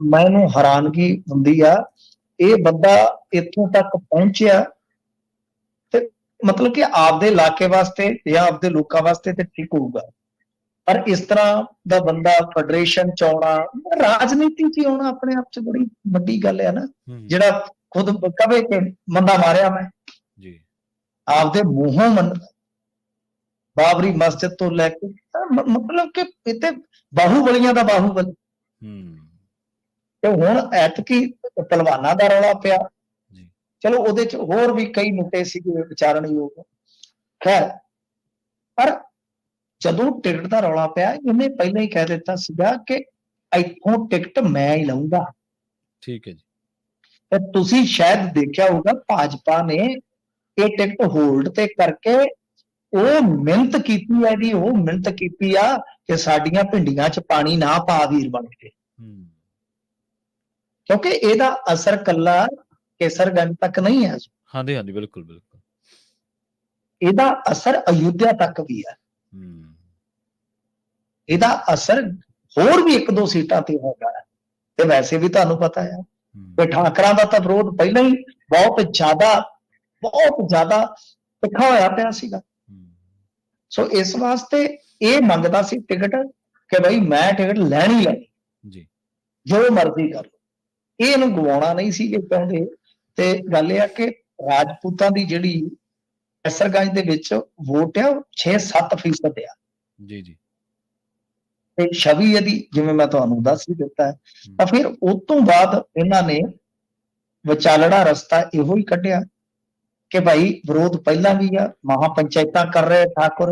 ਮੈਨੂੰ ਹੈਰਾਨਗੀ ਹੁੰਦੀ ਆ ਇਹ ਬੰਦਾ ਇੱਥੋਂ ਤੱਕ ਪਹੁੰਚਿਆ ਤੇ ਮਤਲਬ ਕਿ ਆਪਦੇ ਇਲਾਕੇ ਵਾਸਤੇ ਜਾਂ ਆਪਦੇ ਲੋਕਾਂ ਵਾਸਤੇ ਤੇ ਠੀਕ ਹੋਊਗਾ। ਪਰ ਇਸ ਤਰ੍ਹਾਂ ਦਾ ਬੰਦਾ ਫੈਡਰੇਸ਼ਨ ਚ ਆਉਣਾ ਰਾਜਨੀਤੀ ਚ ਆਉਣਾ ਆਪਣੇ ਆਪ ਚ ਬੜੀ ਵੱਡੀ ਗੱਲ ਹੈ ਨਾ। ਜਿਹੜਾ ਖੁਦ ਕਵੇ ਕਿ ਬੰਦਾ ਮਾਰਿਆ ਮੈਂ। ਜੀ। ਆਪਦੇ ਮੂੰਹੋਂ ਮੰਨ ਬਾਬਰੀ ਮਸਜਿਦ ਤੋਂ ਲੈ ਕੇ ਮਤਲਬ ਕਿ ਇੱਥੇ ਬਾਹੂਬਲੀਆਂ ਦਾ ਬਾਹੂਬਲੀ। ਹੂੰ। ਤੇ ਹੁਣ ਐਤਕੀ ਪਹਿਲਵਾਨਾਂ ਦਾ ਰੌਲਾ ਪਿਆ। ਜੀ। ਚਲੋ ਉਹਦੇ ਚ ਹੋਰ ਵੀ ਕਈ ਮੁੱਦੇ ਸੀਗੇ ਵਿਚਾਰਨਯੋਗ ਖੈਰ ਪਰ ਜਦੋਂ ਟਿਕਟ ਦਾ ਰੌਲਾ ਪਿਆ ਇਹਨੇ ਪਹਿਲਾਂ ਹੀ ਕਹਿ ਦਿੱਤਾ ਸੀਗਾ ਕਿ ਇੱਥੋਂ ਟਿਕਟ ਮੈਂ ਹੀ ਲਵਾਂਗਾ ਠੀਕ ਹੈ ਜੀ। ਤੇ ਤੁਸੀਂ ਸ਼ਾਇਦ ਦੇਖਿਆ ਹੋਊਗਾ ਭਾਜਪਾ ਨੇ ਇਹ ਟਿਕਟ ਹੋਲਡ ਤੇ ਕਰਕੇ ਉਹ ਮਿਹਨਤ ਕੀਤੀ ਹੈ ਦੀ ਉਹ ਮਿਹਨਤ ਕੀਤੀ ਆ ਕਿ ਸਾਡੀਆਂ ਭਿੰਡੀਆਂ 'ਚ ਪਾਣੀ ਨਾ ਪਾ ਵੀਰ ਬਣ ਕੇ। ਹੂੰ। ਕਿਉਂਕਿ ਇਹਦਾ ਅਸਰ ਕੱਲਾ ਕੇਸਰਗੰਜ ਤੱਕ ਨਹੀਂ ਹੈ ਹਾਂਜੀ ਹਾਂਜੀ ਬਿਲਕੁਲ ਬਿਲਕੁਲ। ਇਹਦਾ ਅਸਰ ਅਯੁੱਧਿਆ ਤੱਕ ਵੀ ਹੈ। ਹੂੰ। ਇਹਦਾ ਅਸਰ ਹੋਰ ਵੀ ਇੱਕ ਦੋ ਸੀਟਾਂ ਤੇ ਹੋਗਾ ਤੇ ਵੈਸੇ ਵੀ ਤੁਹਾਨੂੰ ਪਤਾ ਹੈ ਕਿ ਠਾਕਰਾਂ ਦਾ ਤਾਂ ਵਿਰੋਧ ਪਹਿਲਾਂ ਹੀ ਬਹੁਤ ਜ਼ਿਆਦਾ ਬਹੁਤ ਜ਼ਿਆਦਾ ਤਿੱਖਾ ਹੋਇਆ ਪਿਆ ਸੀਗਾ। ਸੋ ਇਸ ਵਾਸਤੇ ਇਹ ਮੰਗਦਾ ਸੀ ਟਿਕਟ ਕਿ ਭਾਈ ਮੈਂ ਟਿਕਟ ਲੈਣੀ ਲੈਣੀ ਜੀ। ਜੋ ਮਰਜ਼ੀ ਕਰ ਇਹ ਇਹਨੂੰ ਗਵਾਉਣਾ ਨਹੀਂ ਸੀ ਇਹ ਚਾਹੁੰਦੇ ਤੇ ਗੱਲ ਇਹ ਆ ਕਿ ਰਾਜਪੂਤਾਂ ਦੀ ਜਿਹੜੀ ਕੈਸਰਗੰਜ ਦੇ ਵਿੱਚ ਵੋਟ ਆ 6-7% ਆ। ਜੀ ਜੀ। ਤੇ ਛਵੀ ਇਹਦੀ ਜਿਵੇਂ ਮੈਂ ਤੁਹਾਨੂੰ ਦੱਸ ਹੀ ਦਿੱਤਾ ਹੈ ਤਾਂ ਫਿਰ ਉਸ ਤੋਂ ਬਾਅਦ ਇਹਨਾਂ ਨੇ ਵਿਚਾਲੜਾ ਰਸਤਾ ਇਹੋ ਹੀ ਕੱਢਿਆ ਕਿ ਭਾਈ ਵਿਰੋਧ ਪਹਿਲਾਂ ਵੀ ਆ ਮਹਾ ਪੰਚਾਇਤਾਂ ਕਰ ਰਹੇ ਠਾਕੁਰ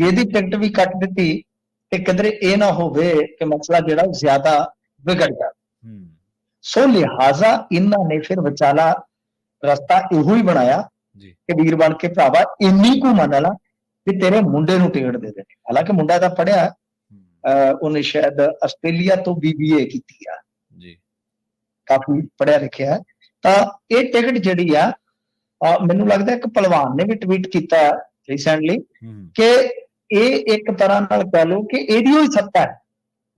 ਇਹਦੀ ਟਿਕਟ ਵੀ ਕੱਟ ਦਿੱਤੀ ਕਿ ਕਿਧਰੇ ਇਹ ਨਾ ਹੋਵੇ ਕਿ ਮਸਲਾ ਜਿਹੜਾ ਜ਼ਿਆਦਾ ਵਿਗੜ ਜਾ ਸੋ ਲਿਹਾਜ਼ਾ ਇਹਨਾਂ ਨੇ ਫਿਰ ਵਿਚਾਲਾ ਰਸਤਾ ਇਹੋ ਹੀ ਬਣਾਇਆ ਜੀ। ਕਿ ਵੀਰ ਬਣ ਕੇ ਭਰਾਵਾ ਇੰਨੀ ਕੁ ਮੰਨ ਲਾ ਵੀ ਤੇਰੇ ਮੁੰਡੇ ਨੂੰ ਟਿਕਟ ਦੇ ਦੇ ਹਾਲਾਂਕਿ ਮੁੰਡਾ ਤਾਂ ਪੜਿਆ ਉਹਨੇ ਸ਼ਾਇਦ ਆਸਟ੍ਰੇਲੀਆ ਤੋਂ ਬੀਬੀਏ ਕੀਤੀ ਆ। ਜੀ। ਕਾਫੀ ਪੜਿਆ ਲਿਖਿਆ ਹੈ। ਤਾਂ ਇਹ ਟਿਕਟ ਜਿਹੜੀ ਆ ਮੈਨੂੰ ਲੱਗਦਾ ਇੱਕ ਪਹਿਲਵਾਨ ਨੇ ਵੀ ਟਵੀਟ ਕੀਤਾ ਰੀਸੈਂਟਲੀ ਹੂੰ, ਕਿ ਇਹ ਇੱਕ ਤਰ੍ਹਾਂ ਨਾਲ ਕਹਿ ਲਓ ਕਿ ਇਹਦੀ ਹੋਈ ਸੱਤਾ ਹੈ।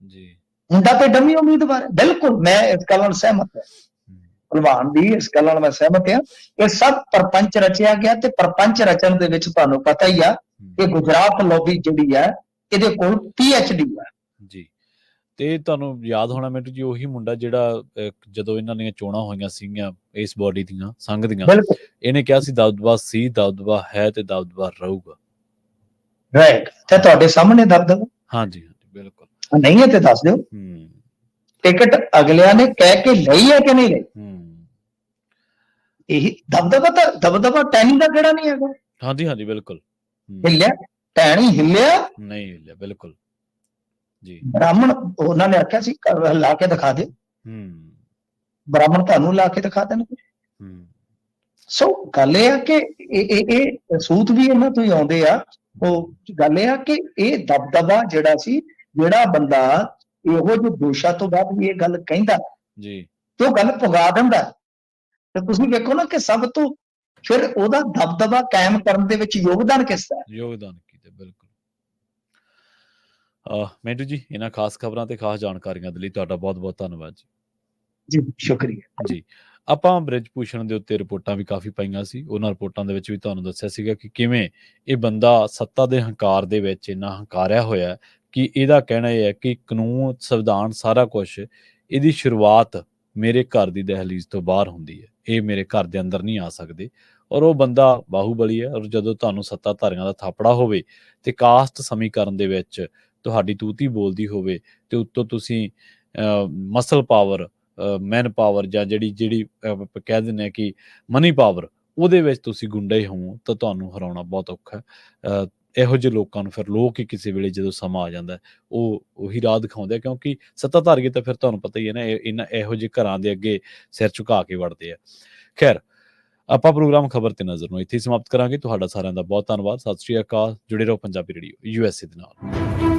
ਜੀ। ਮੁੰਡਾ ਤੇ ਡਮੀ ਉਮੀਦਵਾਰ ਹੈ। ਬਿਲਕੁਲ ਮੈਂ ਇਸ ਗੱਲ ਨਾਲ ਸਹਿਮਤ ਹਾਂ। ਹੂੰ, ਪਹਿਲਵਾਨ ਦੀ ਇਸ ਗੱਲ ਨਾਲ ਮੈਂ ਸਹਿਮਤ ਹਾਂ। ਇਹ ਸਭ ਪਰਪੰਚ ਰਚਿਆ ਗਿਆ ਤੇ ਪਰਪੰਚ ਰਚਣ ਦੇ ਵਿੱਚ ਤੁਹਾਨੂੰ ਪਤਾ ਹੀ ਆ ਹੂੰ, ਇਹ ਗੁਜਰਾਤ ਲੌਬੀ ਜਿਹੜੀ ਹੈ ਇਹਦੇ ਕੋਲ ਡੀ ਹੈ ਜੀ। ਤੇ ਤੁਹਾਨੂੰ ਯਾਦ ਹੋਣਾ ਮੈਨੂੰ ਜੀ ਉਹੀ ਮੁੰਡਾ ਜਿਹੜਾ ਜਦੋਂ ਇਹਨਾਂ ਦੀਆਂ ਚੋਣਾਂ ਹੋਈਆਂ ਸੀਗੀਆਂ ਇਸ ਬਾਡੀ ਦੀਆਂ ਸੰਘ ਦੀਆਂ ਇਹਨੇ ਕਿਹਾ ਸੀ ਦਬਦਬਾ ਸੀ ਦਬਦਬਾ ਹੈ ਤੇ ਦਬਦਬਾ ਰਹੂਗਾ। ਰਾਈਟ ਤੇ ਤੁਹਾਡੇ ਸਾਹਮਣੇ ਦਬਦਬਾ ਹਾਂਜੀ ਹਾਂਜੀ ਬਿਲਕੁਲ। ਨਹੀਂ ਹੈ ਤੇ ਦੱਸ ਦਿਓ। ਹੂੰ। ਟਿਕਟ ਅਗਲਿਆਂ ਨੇ ਕਹਿ ਕੇ ਲਈ ਹੈ ਕਿ ਨਹੀਂ ਲਈ? ਹੂੰ। ਇਹ ਦਬਦਬਾ ਤਾਂ ਦਬਦਬਾ ਟੈਨੀ ਦਾ ਕਿਹੜਾ ਨਹੀਂ ਹੈਗਾ। ਹਾਂਜੀ ਹਾਂਜੀ ਬਿਲਕੁਲ। ਹੂੰ, ਟੈਣੀ ਹਿੱਲਿਆ। ਨਹੀਂ ਹਿੱਲਿਆ ਬਿਲਕੁਲ। ਜੀ। ਬ੍ਰਾਹਮਣ ਉਹਨਾਂ ਨੇ ਆਖਿਆ ਸੀ ਲਾ ਕੇ ਦਿਖਾ ਦੇ। ਹੂੰ। ਬ੍ਰਾਹਮਣ ਤੁਹਾਨੂੰ ਲਾ ਕੇ ਦਿਖਾ ਦੇਣਗੇ। ਹੂੰ। ਸੋ ਗੱਲ ਇਹ ਆ ਕਿ ਇਹ ਇਹ ਸੂਤ ਵੀ ਇਹਨਾਂ ਤੋਂ ਹੀ ਆਉਂਦੇ ਆ। ਉਹ ਗੱਲ ਇਹ ਆ ਕਿ ਇਹ ਦਬਦਬਾ ਜਿਹੜਾ ਸੀ ਜਿਹੜਾ ਬੰਦਾ ਇਹੋ ਜਿਹੇ ਦੋਸ਼ਾਂ ਤੋਂ ਬਾਅਦ ਵੀ ਇਹ ਗੱਲ ਕਹਿੰਦਾ। ਜੀ। ਤੇ ਉਹ ਗੱਲ ਪੁਗਾ ਦਿੰਦਾ। ਤੇ ਤੁਸੀਂ ਵੇਖੋ ਨਾ ਕਿ ਸਭ ਤੋਂ ਫਿਰ ਉਹਦਾ ਦਬਦਬਾ ਕਾਇਮ ਕਰਨ ਦੇ ਵਿੱਚ ਯੋਗਦਾਨ ਕਿਸ ਦਾ? ਯੋਗਦਾਨ ਮੈਂਟੂ ਜੀ ਇਹਨਾਂ ਖਾਸ ਖਬਰਾਂ ਤੇ ਖਾਸ ਜਾਣਕਾਰੀਆਂ ਦੇ ਲਈ ਤੁਹਾਡਾ ਬਹੁਤ ਬਹੁਤ ਧੰਨਵਾਦ ਜੀ। ਜੀ ਸ਼ੁਕਰੀਆ। ਜੀ ਆਪਾਂ ਬ੍ਰਿਜ ਭੂਸ਼ਣ ਦੇ ਉੱਤੇ ਰਿਪੋਰਟਾਂ ਵੀ ਕਾਫੀ ਪਾਈਆਂ ਸੀ। ਉਹਨਾਂ ਰਿਪੋਰਟਾਂ ਦੇ ਵਿੱਚ ਵੀ ਤੁਹਾਨੂੰ ਦੱਸਿਆ ਸੀਗਾ ਕਿ ਕਿਵੇਂ ਇਹ ਬੰਦਾ ਸੱਤਾ ਦੇ ਹੰਕਾਰ ਦੇ ਵਿੱਚ ਇੰਨਾ ਹੰਕਾਰਿਆ ਹੋਇਆ ਕਿ ਇਹਦਾ ਕਹਿਣਾ ਇਹ ਹੈ ਕਿ ਕਾਨੂੰਨ ਸੰਵਿਧਾਨ ਸਾਰਾ ਕੁਝ ਇਹਦੀ ਸ਼ੁਰੂਆਤ ਮੇਰੇ ਘਰ ਦੀ ਦਹਲੀਜ਼ ਤੋਂ ਬਾਹਰ ਹੁੰਦੀ ਹੈ। ਇਹ ਮੇਰੇ ਘਰ ਦੇ ਅੰਦਰ ਨਹੀਂ ਆ ਸਕਦੇ। ਔਰ ਉਹ ਬੰਦਾ ਬਾਹੂਬਲੀ ਹੈ ਔਰ ਜਦੋਂ ਤੁਹਾਨੂੰ ਸੱਤਾ ਧਾਰੀਆਂ ਦਾ ਥਾਪੜਾ ਹੋਵੇ ਤੇ ਕਾਸਟ ਸਮੀਕਰਨ ਦੇ ਵਿੱਚ ਤੁਹਾਡੀ ਤੂਤੀ ਬੋਲਦੀ ਹੋਵੇ ਤੇ ਉੱਤੋਂ ਤੁਸੀਂ ਮਸਲ ਪਾਵਰ ਮੈਨ ਪਾਵਰ ਜਾਂ ਜਿਹੜੀ ਜਿਹੜੀ ਕਹਿ ਦਿੰਦੇ ਆ ਕਿ ਮਨੀ ਪਾਵਰ ਉਹਦੇ ਵਿੱਚ ਤੁਸੀਂ ਗੁੰਡੇ ਹੋ ਤਾਂ ਤੁਹਾਨੂੰ ਹਰਾਉਣਾ ਬਹੁਤ ਔਖਾ ਹੈ। ਇਹੋ ਜਿਹੇ ਲੋਕਾਂ ਨੂੰ ਫਿਰ ਲੋਕ ਹੀ ਕਿਸੇ ਵੇਲੇ ਜਦੋਂ ਸਮਾਂ ਆ ਜਾਂਦਾ, ਉਹ, ਉਹੀ ਰਾਹ ਦਿਖਾਉਂਦੇ ਆ ਕਿਉਂਕਿ ਸੱਤਾਧਾਰੀ ਤਾਂ ਫਿਰ ਤੁਹਾਨੂੰ ਪਤਾ ਹੀ ਹੈ ਨਾ ਇਹਨਾਂ ਇਹੋ ਜਿਹੇ ਘਰਾਂ ਦੇ ਅੱਗੇ ਸਿਰ ਝੁਕਾ ਕੇ ਵੜਦੇ ਆ। ਖੈਰ, ਆਪਾਂ ਪ੍ਰੋਗਰਾਮ ਖਬਰ ਤੇ ਨਜ਼ਰ ਨੂੰ ਇੱਥੇ ਹੀ ਸਮਾਪਤ ਕਰਾਂਗੇ। ਤੁਹਾਡਾ ਸਾਰਿਆਂ ਦਾ ਬਹੁਤ ਧੰਨਵਾਦ। ਸਤਿ ਸ਼੍ਰੀ ਅਕਾਲ। ਜੁੜੇ ਰਹੋ ਪੰਜਾਬੀ ਰੇਡੀਓ ਯੂਐਸਏ ਦੇ ਨਾਲ।